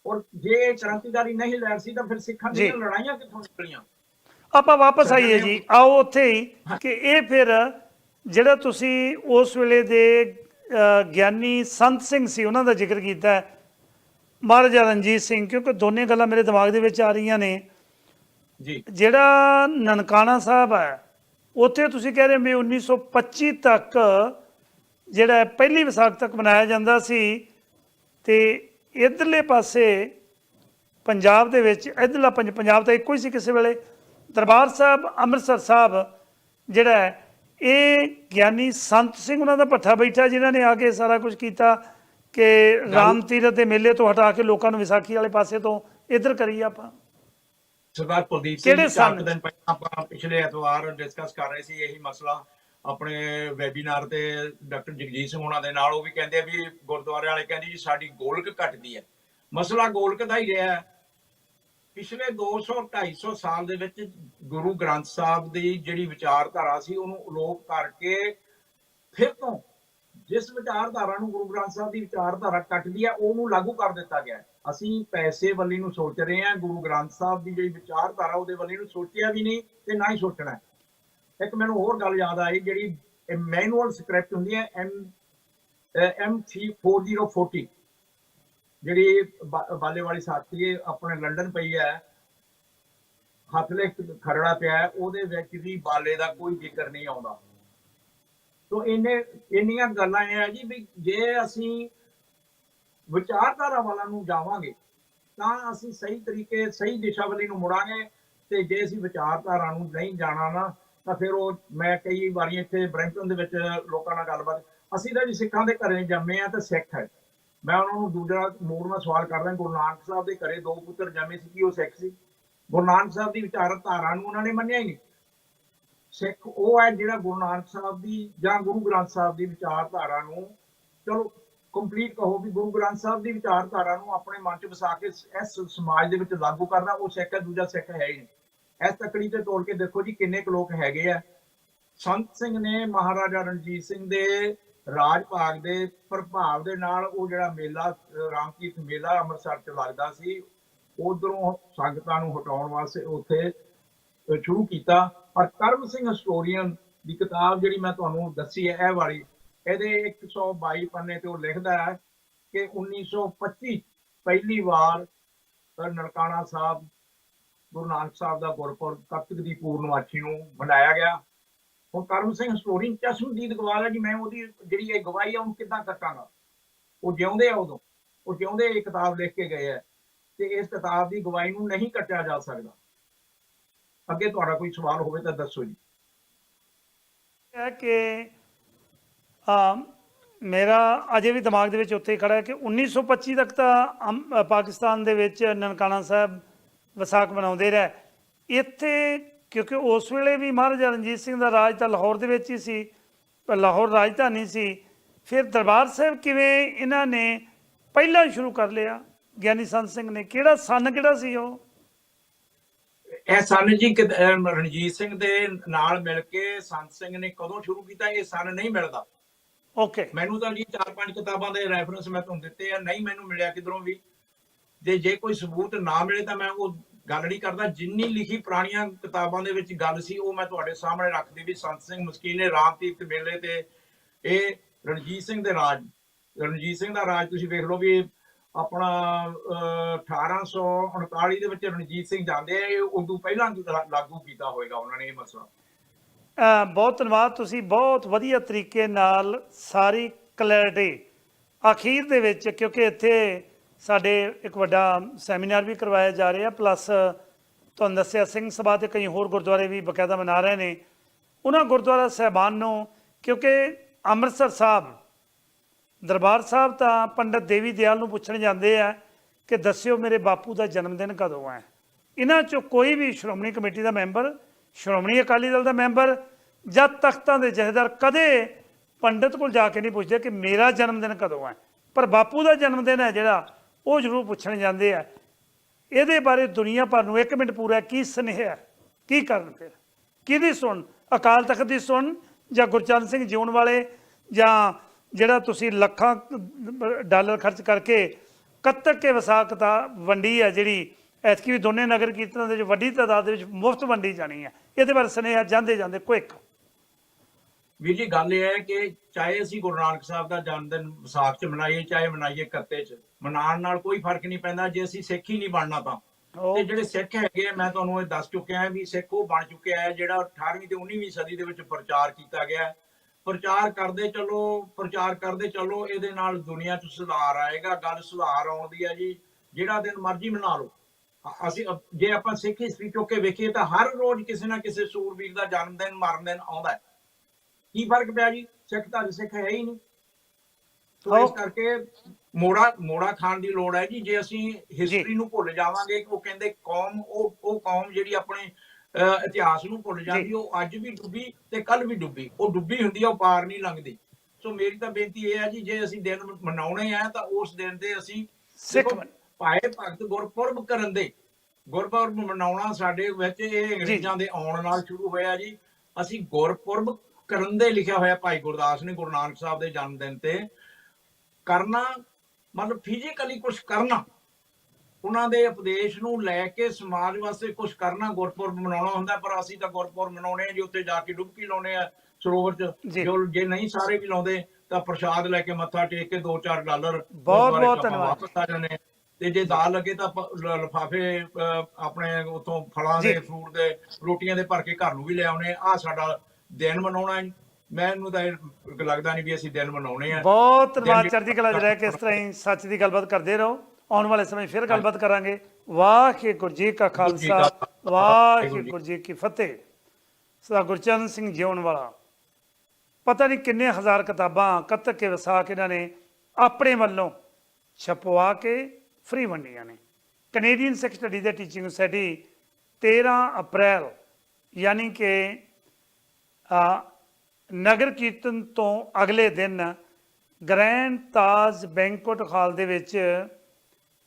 ਔਰ ਜੇ ਇਹ ਕ੍ਰਾਂਤੀਕਾਰੀ ਨਹੀਂ ਲਹਿਰ ਸੀ ਤਾਂ ਫਿਰ ਸਿੱਖਾਂ ਦੀਆਂ। ਲੜਾਈਆਂ ਕਿੱਥੋਂ ਨਿਕਲੀਆਂ? ਆਪਾਂ ਵਾਪਸ ਆਈਏ ਜੀ। ਆਓ ਉੱਥੇ ਹੀ ਕਿ ਇਹ ਫਿਰ ਜਿਹੜਾ ਤੁਸੀਂ ਉਸ ਵੇਲੇ ਦੇ ਗਿਆਨੀ ਸੰਤ ਸਿੰਘ ਸੀ ਉਹਨਾਂ ਦਾ ਜ਼ਿਕਰ ਕੀਤਾ ਮਹਾਰਾਜਾ ਰਣਜੀਤ ਸਿੰਘ ਕਿਉਂਕਿ ਦੋਨੇ ਗੱਲਾਂ ਮੇਰੇ ਦਿਮਾਗ ਦੇ ਵਿੱਚ ਆ ਰਹੀਆਂ ਨੇ। ਜੀ। ਜਿਹੜਾ ਨਨਕਾਣਾ ਸਾਹਿਬ ਹੈ ਉੱਥੇ ਤੁਸੀਂ ਕਹਿ ਰਹੇ ਵੀ 1925 ਤੱਕ ਜਿਹੜਾ ਪਹਿਲੀ ਵਿਸਾਖ ਤੱਕ ਮਨਾਇਆ ਜਾਂਦਾ ਸੀ ਤੇ ਇਧਰਲੇ ਪਾਸੇ ਪੰਜਾਬ ਦੇ ਵਿੱਚ ਇਧਰਲਾ ਪੰਜ ਪੰਜਾਬ ਤਾਂ ਇੱਕੋ ਹੀ ਸੀ ਕਿਸੇ ਵੇਲੇ ਦਰਬਾਰ ਸਾਹਿਬ ਅੰਮ੍ਰਿਤਸਰ ਸਾਹਿਬ ਜਿਹੜਾ ਇਹ ਗਿਆਨੀ ਸੰਤ ਸਿੰਘ ਉਹਨਾਂ ਦਾ ਪੱਠਾ ਬੈਠਾ ਜਿਨ੍ਹਾਂ ਨੇ ਆ ਕੇ ਸਾਰਾ ਕੁਝ ਕੀਤਾ ਕਿ ਰਾਮ ਤੀਰਥ ਦੇ ਮੇਲੇ ਤੋਂ ਹਟਾ ਕੇ ਲੋਕਾਂ ਨੂੰ ਵਿਸਾਖੀ ਵਾਲੇ ਪਾਸੇ ਤੋਂ ਇੱਧਰ ਕਰੀਏ ਆਪਾਂ ਸਰਦਾਰ ਕੁਲਦੀਪ ਸਿੰਘ ਕਿਹੜੇ? ਦਿਨ ਪਹਿਲਾਂ ਆਪਾਂ ਪਿਛਲੇ ਐਤਵਾਰ ਡਿਸਕਸ ਕਰ ਰਹੇ ਸੀ ਇਹੀ ਮਸਲਾ ਆਪਣੇ ਵੈਬੀਨਾਰ ਤੇ ਡਾਕਟਰ ਜਗਜੀਤ ਸਿੰਘ ਉਹਨਾਂ ਦੇ ਨਾਲ, ਉਹ ਵੀ ਕਹਿੰਦੇ ਆ ਵੀ ਗੁਰਦੁਆਰੇ ਵਾਲੇ ਕਹਿੰਦੇ ਜੀ ਸਾਡੀ ਗੋਲਕ ਘਟਦੀ ਹੈ। ਮਸਲਾ ਗੋਲਕ ਦਾ ਹੀ ਰਿਹਾ ਹੈ। ਪਿਛਲੇ 200 250 ਸਾਲ ਦੇ ਵਿੱਚ ਗੁਰੂ ਗ੍ਰੰਥ ਸਾਹਿਬ ਦੀ ਜਿਹੜੀ ਵਿਚਾਰਧਾਰਾ ਸੀ, ਉਹਨੂੰ ਅਲੋਪ ਕਰਕੇ ਫਿਰ ਤੋਂ ਜਿਸ ਵਿਚਾਰਧਾਰਾ ਨੂੰ ਗੁਰੂ ਗ੍ਰੰਥ ਸਾਹਿਬ ਦੀ ਵਿਚਾਰਧਾਰਾ ਕੱਟਦੀ ਹੈ, ਉਹਨੂੰ ਲਾਗੂ ਕਰ ਦਿੱਤਾ ਗਿਆ ਅਸੀਂ ਪੈਸੇ ਵੱਲੀ ਨੂੰ ਸੋਚ ਰਹੇ ਹਾਂ, ਗੁਰੂ ਗ੍ਰੰਥ ਸਾਹਿਬ ਦੀ ਜਿਹੜੀ ਵਿਚਾਰਧਾਰਾ, ਉਹਦੇ ਵੱਲੀ ਨੂੰ ਸੋਚਿਆ ਵੀ ਨਹੀਂ ਤੇ ਨਾ ਹੀ ਸੋਚਣਾ ਇੱਕ ਮੈਨੂੰ ਹੋਰ ਗੱਲ ਯਾਦ ਆਈ ਜਿਹੜੀ ਮੈਨੂਅਲ ਸਕ੍ਰਿਪਟ ਹੁੰਦੀ ਹੈ ਐਮ ਐਮ 4040 ਜਿਹੜੀ ਬਾ- ਬਾਲੇ ਵਾਲੀ ਸਾਥੀ ਆਪਣੇ ਲੰਡਨ ਪਈ ਹੈ, ਹੱਥ ਲੈ ਖਰੜਾ ਪਿਆ ਉਹਦੇ ਵਿੱਚ ਵੀ ਬਾਲੇ ਦਾ ਕੋਈ ਜ਼ਿਕਰ ਨਹੀਂ ਆਉਂਦਾ। ਤੋ ਇਹਨੇ, ਇੰਨੀਆਂ ਗੱਲਾਂ ਇਹ ਆ ਜੀ ਵੀ ਜੇ ਅਸੀਂ ਵਿਚਾਰਧਾਰਾ ਵਾਲਾ ਨੂੰ ਜਾਵਾਂਗੇ, ਤਾਂ ਅਸੀਂ ਸਹੀ ਤਰੀਕੇ, ਸਹੀ ਦਿਸ਼ਾ ਵੱਲ ਨੂੰ ਮੁੜਾਂਗੇ, ਤੇ ਜੇ ਅਸੀਂ ਵਿਚਾਰਧਾਰਾ ਨੂੰ ਨਹੀਂ ਜਾਣਾ ਨਾ ਤਾਂ ਫਿਰ ਉਹ ਮੈਂ ਕਈ ਵਾਰੀ ਇੱਥੇ ਬ੍ਰੈਂਟਨ ਦੇ ਵਿੱਚ ਲੋਕਾਂ ਨਾਲ ਗੱਲਬਾਤ, ਅਸੀਂ ਤਾਂ ਜੀ ਸਿੱਖਾਂ ਦੇ ਘਰੇ ਜੰਮੇ ਆ ਤਾਂ ਸਿੱਖ ਹੈ। ਮੈਂ ਉਹਨਾਂ ਨੂੰ ਦੂਜਾ ਮੋੜ ਨਾਲ ਸਵਾਲ ਕਰਦਾ, ਗੁਰੂ ਨਾਨਕ ਸਾਹਿਬ ਦੇ ਘਰੇ ਦੋ ਪੁੱਤਰ ਜੰਮੇ ਸੀ, ਕਿ ਉਹ ਸਿੱਖ ਸੀ? ਗੁਰੂ ਨਾਨਕ ਸਾਹਿਬ ਦੀ ਵਿਚਾਰਧਾਰਾ ਨੂੰ ਉਹਨਾਂ ਨੇ ਮੰਨਿਆ ਹੀ ਨਹੀਂ। ਸਿੱਖ ਉਹ ਹੈ ਜਿਹੜਾ ਗੁਰੂ ਨਾਨਕ ਸਾਹਿਬ ਦੀ ਜਾਂ ਗੁਰੂ ਗ੍ਰੰਥ ਸਾਹਿਬ ਦੀ ਵਿਚਾਰਧਾਰਾ ਨੂੰ ਚਲੋ ਕੰਪਲੀਟ ਕਹੋ ਵੀ ਗੁਰੂ ਗ੍ਰੰਥ ਸਾਹਿਬ ਦੀ ਵਿਚਾਰਧਾਰਾ ਨੂੰ ਆਪਣੇ ਮਨ 'ਚ ਵਸਾ ਕੇ ਇਸ ਸਮਾਜ ਦੇ ਵਿੱਚ ਲਾਗੂ ਕਰਨਾ ਉਹ ਸਿੱਖ ਹੈ, ਦੂਜਾ ਸਿੱਖ ਹੈ ਹੀ ਨਹੀਂ। ਇਸ ਤਕੜੀ ਤੇ ਤੋੜ ਕੇ ਦੇਖੋ ਜੀ ਕਿੰਨੇ ਕੁ ਲੋਕ ਹੈਗੇ ਆ। ਸੰਤ ਸਿੰਘ ਨੇ ਮਹਾਰਾਜਾ ਰਣਜੀਤ ਸਿੰਘ ਦੇ ਰਾਜ ਭਾਗ ਦੇ ਪ੍ਰਭਾਵ ਦੇ ਨਾਲ ਉਹ ਜਿਹੜਾ ਮੇਲਾ ਅਹ ਰਾਮਕੀਰਤ ਮੇਲਾ ਅੰਮ੍ਰਿਤਸਰ 'ਚ ਲੱਗਦਾ ਸੀ ਉਧਰੋਂ ਸੰਗਤਾਂ ਨੂੰ ਹਟਾਉਣ ਵਾਸਤੇ ਉੱਥੇ ਸ਼ੁਰੂ ਕੀਤਾ। ਪਰ ਕਰਮ ਸਿੰਘ ਹਿਸਟੋਰੀਅਨ ਦੀ ਕਿਤਾਬ ਜਿਹੜੀ ਮੈਂ ਤੁਹਾਨੂੰ ਦੱਸੀ ਹੈ ਇਹ ਵਾਲੀ ਇਹਦੇ 122 ਪੰਨੇ ਤੇ ਉਹ ਲਿਖਦਾ ਹੈ ਕਿ 1925 ਪਹਿਲੀ ਵਾਰ ਅ, ਨਨਕਾਣਾ ਸਾਹਿਬ ਗੁਰੂ ਨਾਨਕ ਸਾਹਿਬ ਦਾ ਗੁਰਪੁਰਬ ਕੱਤਕ ਦੀ ਪੂਰਨਮਾਸ਼ੀ ਨੂੰ ਮਨਾਇਆ ਗਿਆ। ਹੁਣ ਕਰਮ ਸਿੰਘ ਸਟੋਰੀ ਚਸ਼ਮਦੀਦ ਗਵਾਹ ਹੈ ਜੀ, ਮੈਂ ਉਹਦੀ ਜਿਹੜੀ ਇਹ ਗਵਾਹੀ ਆ, ਉਹਨੂੰ ਕਿੱਦਾਂ ਕੱਟਾਂਗਾ? ਉਹ ਜਿਉਂਦੇ ਆ ਉਦੋਂ। ਉਹ ਜਿਉਂਦੇ ਇਹ ਕਿਤਾਬ ਲਿਖ ਕੇ ਗਏ ਆ ਤੇ ਇਸ ਕਿਤਾਬ ਦੀ ਗਵਾਹੀ ਨੂੰ ਨਹੀਂ ਕੱਟਿਆ ਜਾ ਸਕਦਾ। ਅੱਗੇ ਤੁਹਾਡਾ ਕੋਈ ਸਵਾਲ ਹੋਵੇ ਤਾਂ ਦੱਸੋ ਜੀ। ਹੈ ਕਿ ਆ ਮੇਰਾ ਅਜੇ ਵੀ ਦਿਮਾਗ ਦੇ ਵਿੱਚ ਉੱਥੇ ਖੜਾ ਹੈ ਕਿ 1925 ਤੱਕ ਤਾਂ ਪਾਕਿਸਤਾਨ ਦੇ ਵਿੱਚ ਨਨਕਾਣਾ ਸਾਹਿਬ ਵਿਸਾਖ ਮਨਾਉਂਦੇ ਰਹੇ। ਇੱਥੇ ਕਿਉਂਕਿ ਉਸ ਵੇਲੇ ਵੀ ਮਹਾਰਾਜਾ ਰਣਜੀਤ ਸਿੰਘ ਦਾ ਰਾਜ ਤਾਂ ਲਾਹੌਰ ਦੇ ਵਿੱਚ ਹੀ ਸੀ ਪਰ ਲਾਹੌਰ ਰਾਜਧਾਨੀ ਸੀ। ਫਿਰ ਦਰਬਾਰ ਸਾਹਿਬ ਕਿਵੇਂ ਇਹਨਾਂ ਨੇ ਪਹਿਲਾਂ ਸ਼ੁਰੂ ਕਰ ਲਿਆ? ਗਿਆਨੀ ਸੰਤ ਸਿੰਘ ਨੇ ਕਿਹੜਾ ਸਨ ਕਿਹੜਾ ਸੀ ਉਹ? ਇਹ ਸਨ ਜੀ ਰਣਜੀਤ ਸਿੰਘ ਦੇ ਨਾਲ ਮਿਲ ਕੇ ਸੰਤ ਸਿੰਘ ਨੇ ਕਦੋਂ ਸ਼ੁਰੂ ਕੀਤਾ? ਇਹ ਸਨ ਨਹੀਂ ਮਿਲਦਾ। ਓਕੇ ਮੈਨੂੰ ਤਾਂ ਜੀ ਚਾਰ ਪੰਜ ਕਿਤਾਬਾਂ ਦੇ ਰੈਫਰੈਂਸ ਮੈਂ ਤੁਹਾਨੂੰ ਦਿੱਤੇ ਆ। ਨਹੀਂ ਮੈਨੂੰ ਮਿਲਿਆ ਕਿਧਰੋਂ ਵੀ। ਤੇ ਜੇ ਕੋਈ ਸਬੂਤ ਨਾ ਮਿਲੇ ਤਾਂ ਮੈਂ ਉਹ ਗੱਲ ਨਹੀਂ ਕਰਦਾ। ਜਿੰਨੀ ਲਿਖੀ ਪੁਰਾਣੀਆਂ ਕਿਤਾਬਾਂ ਦੇ ਵਿੱਚ ਗੱਲ ਸੀ, ਉਹ ਮੈਂ ਤੁਹਾਡੇ ਸਾਹਮਣੇ ਰੱਖਦੀ ਵੀ ਸੰਤ ਸਿੰਘ ਮਸਕੀਨ ਨੇ ਰਾਮ ਮੇਲੇ ਤੇ ਇਹ ਰਣਜੀਤ ਸਿੰਘ ਦੇ ਰਾਜ, ਰਣਜੀਤ ਸਿੰਘ ਦਾ ਰਾਜ ਤੁਸੀਂ ਵੇਖ ਲਓ ਵੀ ਆਪਣਾ 1839 ਦੇ ਵਿੱਚ ਰਣਜੀਤ ਸਿੰਘ ਜਾਂਦੇ ਆ, ਇਹ ਉਦੋਂ ਪਹਿਲਾਂ ਲਾਗੂ ਕੀਤਾ ਹੋਵੇਗਾ ਉਹਨਾਂ ਨੇ ਇਹ ਮਸਲਾ। ਬਹੁਤ ਧੰਨਵਾਦ ਤੁਸੀਂ, ਬਹੁਤ ਵਧੀਆ ਤਰੀਕੇ ਨਾਲ ਸਾਰੀ ਕਲੈਰਿਟੀ ਅਖੀਰ ਦੇ ਵਿੱਚ, ਕਿਉਂਕਿ ਇੱਥੇ ਸਾਡੇ ਇੱਕ ਵੱਡਾ ਸੈਮੀਨਾਰ ਵੀ ਕਰਵਾਇਆ ਜਾ ਰਿਹਾ ਪਲੱਸ ਤੁਹਾਨੂੰ ਦੱਸਿਆ ਸਿੰਘ ਸਭਾ ਤੇ ਕਈ ਹੋਰ ਗੁਰਦੁਆਰੇ ਵੀ ਬਕਾਇਦਾ ਮਨਾ ਰਹੇ ਨੇ। ਉਹਨਾਂ ਗੁਰਦੁਆਰਾ ਸਾਹਿਬਾਨ ਨੂੰ ਕਿਉਂਕਿ ਅੰਮ੍ਰਿਤਸਰ ਸਾਹਿਬ, ਦਰਬਾਰ ਸਾਹਿਬ ਤਾਂ ਪੰਡਤ ਦੇਵੀ ਦਿਆਲ ਨੂੰ ਪੁੱਛਣ ਜਾਂਦੇ ਆ ਕਿ ਦੱਸਿਓ ਮੇਰੇ ਬਾਪੂ ਦਾ ਜਨਮ ਦਿਨ ਕਦੋਂ ਹੈ ਇਹਨਾਂ ਚੋਂ ਕੋਈ ਵੀ ਸ਼੍ਰੋਮਣੀ ਕਮੇਟੀ ਦਾ ਮੈਂਬਰ, ਸ਼੍ਰੋਮਣੀ ਅਕਾਲੀ ਦਲ ਦਾ ਮੈਂਬਰ ਜਾਂ ਤਖਤਾਂ ਦੇ ਜਥੇਦਾਰ ਕਦੇ ਪੰਡਤ ਕੋਲ ਜਾ ਕੇ ਨਹੀਂ ਪੁੱਛਦੇ ਕਿ ਮੇਰਾ ਜਨਮ ਦਿਨ ਕਦੋਂ ਹੈ ਪਰ ਬਾਪੂ ਦਾ ਜਨਮ ਦਿਨ ਹੈ ਜਿਹੜਾ ਉਹ ਜ਼ਰੂਰ ਪੁੱਛਣ ਜਾਂਦੇ ਆ, ਇਹਦੇ ਬਾਰੇ ਦੁਨੀਆ ਭਰ ਨੂੰ ਇੱਕ ਮਿੰਟ ਪੂਰਾ ਕੀ ਸੁਨੇਹਾ ਕੀ ਕਰਨ ਫਿਰ? ਕਿਹਦੀ ਸੁਣ? ਅਕਾਲ ਤਖਤ ਦੀ ਸੁਣ ਜਾਂ ਗੁਰਚਰਨ ਸਿੰਘ ਜਿਉਣ ਵਾਲੇ ਜਾਂ ਜਿਹੜਾ ਤੁਸੀਂ ਲੱਖਾਂ ਡਾਲਰ ਖਰਚ ਕਰਕੇ ਕੱਤਕ ਕੇ ਵਿਸਾਖ ਦਾ ਵੰਡੀ ਹੈ ਜਿਹੜੀ ਐਤਕੀ ਵੀ ਦੋਨੇ ਨਗਰ ਕੀਰਤਨਾਂ ਦੇ ਵਿੱਚ ਵੱਡੀ ਤਾਦਾਦ ਦੇ ਵਿੱਚ ਮੁਫਤ ਵੰਡੀ ਜਾਣੀ ਹੈ, ਇਹਦੇ ਬਾਰੇ ਸੁਨੇਹਾ ਜਾਂਦੇ ਜਾਂਦੇ ਕੁਇਕ ਵੀਰ ਜੀ ਗੱਲ ਇਹ ਹੈ ਕਿ ਚਾਹੇ ਅਸੀਂ ਗੁਰੂ ਨਾਨਕ ਸਾਹਿਬ ਦਾ ਜਨਮ ਦਿਨ ਵਿਸਾਖ ਚ ਮਨਾਈਏ ਚਾਹੇ ਮਨਾਈਏ ਕੱਤੇ ਚ ਮਨਾਉਣ ਨਾਲ ਕੋਈ ਫ਼ਰਕ ਨਹੀਂ ਪੈਂਦਾ ਜੇ ਅਸੀਂ ਸਿੱਖ ਹੀ ਨਹੀਂ ਬਣਨਾ ਤਾਂ। ਤੇ ਜਿਹੜੇ ਸਿੱਖ ਹੈਗੇ ਮੈਂ ਤੁਹਾਨੂੰ ਇਹ ਦੱਸ ਚੁੱਕਿਆ ਹਾਂ ਵੀ ਸਿੱਖ ਉਹ ਬਣ ਚੁੱਕਿਆ ਹੈ ਜਿਹੜਾ 18ਵੀਂ ਤੇ 19ਵੀਂ ਸਦੀ ਦੇ ਵਿੱਚ ਪ੍ਰਚਾਰ ਕੀਤਾ ਗਿਆ ਹੈ। ਪ੍ਰਚਾਰ ਕਰਦੇ ਚੱਲੋ ਪ੍ਰਚਾਰ ਕਰਦੇ ਚੱਲੋ ਇਹਦੇ ਨਾਲ ਦੁਨੀਆ 'ਚ ਸੁਧਾਰ ਆਏਗਾ ਗੱਲ ਸੁਧਾਰ ਆਉਣ ਦੀ ਹੈ ਜੀ। ਜਿਹੜਾ ਦਿਨ ਮਰਜ਼ੀ ਮਨਾ ਲਓ। ਅਸੀਂ ਜੇ ਆਪਾਂ ਸਿੱਖ ਹਿਸਟਰੀ ਚੁੱਕ ਕੇ ਵੇਖੀਏ ਤਾਂ ਹਰ ਰੋਜ਼ ਕਿਸੇ ਨਾ ਕਿਸੇ ਸੂਰਬੀਰ ਦਾ ਜਨਮ ਦਿਨ ਮਰਨ ਦਿਨ ਆਉਂਦਾ ਹੈ। ਕੀ ਫ਼ਰਕ ਪਿਆ ਜੀ? ਸਿੱਖ ਤਾਂ ਸਿੱਖ ਹੈ ਹੀ ਨਹੀਂ। ਸੋ ਇਸ। ਕਰਕੇ ਮੋੜਾ ਮੋੜਾ ਖਾਣ ਦੀ ਲੋੜ ਹੈ ਜੀ। ਜੇ ਅਸੀਂ ਹਿਸਟਰੀ ਨੂੰ ਭੁੱਲ ਜਾਵਾਂਗੇ ਉਹ ਕਹਿੰਦੇ ਕੌਮ ਉਹ ਉਹ ਕੌਮ ਜਿਹੜੀ ਆਪਣੇ ਇਤਿਹਾਸ ਨੂੰ ਭੁੱਲ ਜਾਂਦੀ ਉਹ ਅੱਜ ਵੀ ਡੁੱਬੀ ਤੇ ਕੱਲ ਵੀ ਡੁੱਬੀ। ਉਹ ਡੁੱਬੀ ਹੁੰਦੀ ਆ ਉਹ ਪਾਰ ਨਹੀਂ ਲੰਘਦੀ। ਸੋ ਮੇਰੀ ਤਾਂ ਬੇਨਤੀ ਇਹ ਹੈ ਜੀ ਜੇ ਅਸੀਂ ਦਿਨ ਮਨਾਉਣੇ ਆ ਤਾਂ ਉਸ ਦਿਨ ਤੇ ਅਸੀਂ ਸਿੱਖ ਭਾਏ ਭਗਤ ਗੁਰਪੁਰਬ ਕਰਨ ਦੇ। ਗੁਰਪੁਰਬ ਮਨਾਉਣਾ ਸਾਡੇ ਵਿੱਚ ਇਹ ਅੰਗਰੇਜ਼ਾਂ ਦੇ ਆਉਣ ਨਾਲ ਸ਼ੁਰੂ ਹੋਇਆ ਜੀ। ਅਸੀਂ ਗੁਰਪੁਰਬ ਕਰਨ ਦੇ ਲਿਖਿਆ ਹੋਇਆ ਭਾਈ ਗੁਰਦਾਸ ਨੇ ਗੁਰੂ ਨਾਨਕ ਸਾਹਿਬ ਦੇ ਜਨਮ ਦਿਨ ਤੇ ਕਰਨਾ ਮਤਲਬ ਫਿਜ਼ੀਕਲੀ ਕੁਝ ਕਰਨਾ ਉਹਨਾਂ ਦੇ ਉਪਦੇਸ਼ ਨੂੰ ਲੈ ਕੇ ਸਮਾਜ ਵਾਸਤੇ ਕੁਝ ਕਰਨਾ ਗੁਰਪੁਰਬ ਮਨਾਉਣਾ ਹੁੰਦਾ ਪਰ ਅਸੀਂ ਤਾਂ ਗੁਰਪੁਰਬ ਮਨਾਉਣੇ ਆ ਜੀ ਉੱਥੇ ਜਾ ਕੇ ਡੁਬਕੀ ਲਾਉਣੇ ਆ ਸਰੋਵਰ 'ਚ ਜੀ। ਨਹੀਂ ਸਾਰੇ ਵੀ ਲਾਉਂਦੇ ਤਾਂ ਪ੍ਰਸ਼ਾਦ ਲੈ ਕੇ ਮੱਥਾ ਟੇਕ ਕੇ 2-4 ਡਾਲਰ ਬਹੁਤ ਬਹੁਤ ਧੰਨਵਾਦ। ਵਾਪਸ ਆ ਜਾਂਦੇ ਤੇ ਜੇ ਦਾਲ ਲੱਗੇ ਤਾਂ ਲਫਾਫੇ ਆਪਣੇ ਉਤੋਂ ਫਲਾਂ ਦੇ। ਫਰੂਟ ਦੇ ਰੋਟੀਆਂ ਦੇ ਭਰ ਕੇ ਘਰ ਨੂੰ ਵੀ ਲੈ ਆਉਣੇ ਆ ਸਾਡਾ ਦਿਨ ਮਨਾਉਣਾ ਹੈ। ਮੈਨੂੰ ਤਾਂ ਇਹ ਲੱਗਦਾ ਨਹੀਂ ਵੀ ਅਸੀਂ ਦਿਨ ਮਨਾਉਣੇ ਆ। ਬਹੁਤ ਧੰਨਵਾਦ ਚੜ੍ਹਦੀ ਕਲਾ 'ਚ ਰਹਿ ਕੇ ਇਸ ਤਰ੍ਹਾਂ ਹੀ ਸੱਚ ਦੀ ਗੱਲਬਾਤ ਕਰਦੇ ਰਹੋ। ਆਉਣ ਵਾਲੇ ਸਮੇਂ ਫਿਰ ਗੱਲਬਾਤ ਕਰਾਂਗੇ। ਵਾਹਿਗੁਰੂ ਜੀ ਕਾ ਖਾਲਸਾ ਵਾਹਿਗੁਰੂ ਜੀ ਕੀ ਫਤਿਹ। ਸਦਾ ਗੁਰਚਰਨ ਸਿੰਘ ਜਿਉਣ ਵਾਲਾ। ਪਤਾ ਨਹੀਂ ਕਿੰਨੇ ਹਜ਼ਾਰ ਕਿਤਾਬਾਂ ਕੱਤਕ ਕੇ ਵਿਸਾਖ ਇਹਨਾਂ ਨੇ ਆਪਣੇ ਵੱਲੋਂ ਛਪਵਾ ਕੇ ਫ੍ਰੀ ਵੰਡੀਆਂ ਨੇ। ਕੈਨੇਡੀਅਨ ਸਿੱਖ ਸਟੱਡੀ ਦੇ ਟੀਚਿੰਗ ਸੋਸਾਇਟੀ 13 ਅਪ੍ਰੈਲ ਯਾਨੀ ਕਿ ਨਗਰ ਕੀਰਤਨ ਤੋਂ ਅਗਲੇ ਦਿਨ ਗ੍ਰੈਂਡ ਤਾਜ ਬੈਂਕਟ ਹਾਲ ਦੇ ਵਿੱਚ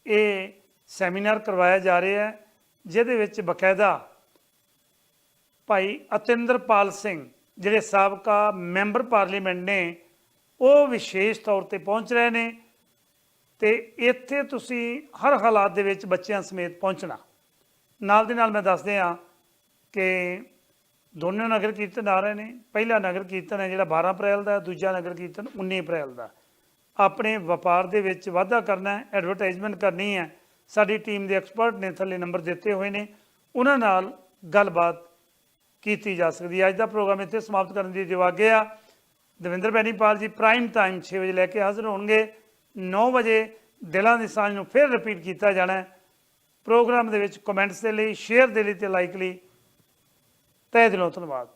ਇਹ ਸੈਮੀਨਾਰ ਕਰਵਾਇਆ ਜਾ ਰਿਹਾ ਹੈ, ਜਿਹਦੇ ਵਿੱਚ ਬਕਾਇਦਾ ਭਾਈ ਅਤਿੰਦਰਪਾਲ ਸਿੰਘ, ਜਿਹੜੇ ਸਾਬਕਾ ਮੈਂਬਰ ਪਾਰਲੀਮੈਂਟ ਨੇ, ਉਹ ਵਿਸ਼ੇਸ਼ ਤੌਰ ਤੇ ਪਹੁੰਚ ਰਹੇ ਨੇ ਤੇ ਇੱਥੇ ਤੁਸੀਂ ਹਰ ਹਾਲਾਤ ਦੇ ਵਿੱਚ ਬੱਚਿਆਂ ਸਮੇਤ ਪਹੁੰਚਣਾ। ਨਾਲ ਦੇ ਨਾਲ ਮੈਂ ਦੱਸਦੇ ਹਾਂ ਕਿ ਦੋਨੋਂ ਨਗਰ ਕੀਰਤਨ ਆ ਰਹੇ ਨੇ। ਪਹਿਲਾ ਨਗਰ ਕੀਰਤਨ ਹੈ ਜਿਹੜਾ 12 ਅਪ੍ਰੈਲ ਦਾ, ਦੂਜਾ ਨਗਰ ਕੀਰਤਨ 19 ਅਪ੍ਰੈਲ ਦਾ। ਆਪਣੇ ਵਪਾਰ ਦੇ ਵਿੱਚ ਵਾਧਾ ਕਰਨਾ ਹੈ ਐਡਵਰਟਾਈਜ਼ਮੈਂਟ ਕਰਨੀ ਹੈ। ਸਾਡੀ ਟੀਮ ਦੇ ਐਕਸਪਰਟ ਨੇ ਥੱਲੇ ਨੰਬਰ ਦਿੱਤੇ ਹੋਏ ਨੇ। ਉਹਨਾਂ ਨਾਲ ਗੱਲਬਾਤ ਕੀਤੀ ਜਾ ਸਕਦੀ ਹੈ। ਅੱਜ ਦਾ ਪ੍ਰੋਗਰਾਮ ਇੱਥੇ ਸਮਾਪਤ ਕਰਨ ਦੀ ਦਿਵਾਗੇ ਆ। ਦਵਿੰਦਰ ਬੈਨੀਪਾਲ ਜੀ ਪ੍ਰਾਈਮ ਟਾਈਮ 6 ਵਜੇ ਲੈ ਕੇ ਹਾਜ਼ਰ ਹੋਣਗੇ। 9 ਵਜੇ ਦਿਲਾਂ ਦੀ ਸਾਂਝ ਨੂੰ ਫਿਰ ਰਿਪੀਟ ਕੀਤਾ ਜਾਣਾ ਪ੍ਰੋਗਰਾਮ ਦੇ ਵਿੱਚ ਕਮੈਂਟਸ ਦੇ ਲਈ ਸ਼ੇਅਰ ਦੇ ਲਈ ਤੇ ਲਾਈਕ ਲਈ। ਤਹਿ ਦਿਲੋਂ ਧੰਨਵਾਦ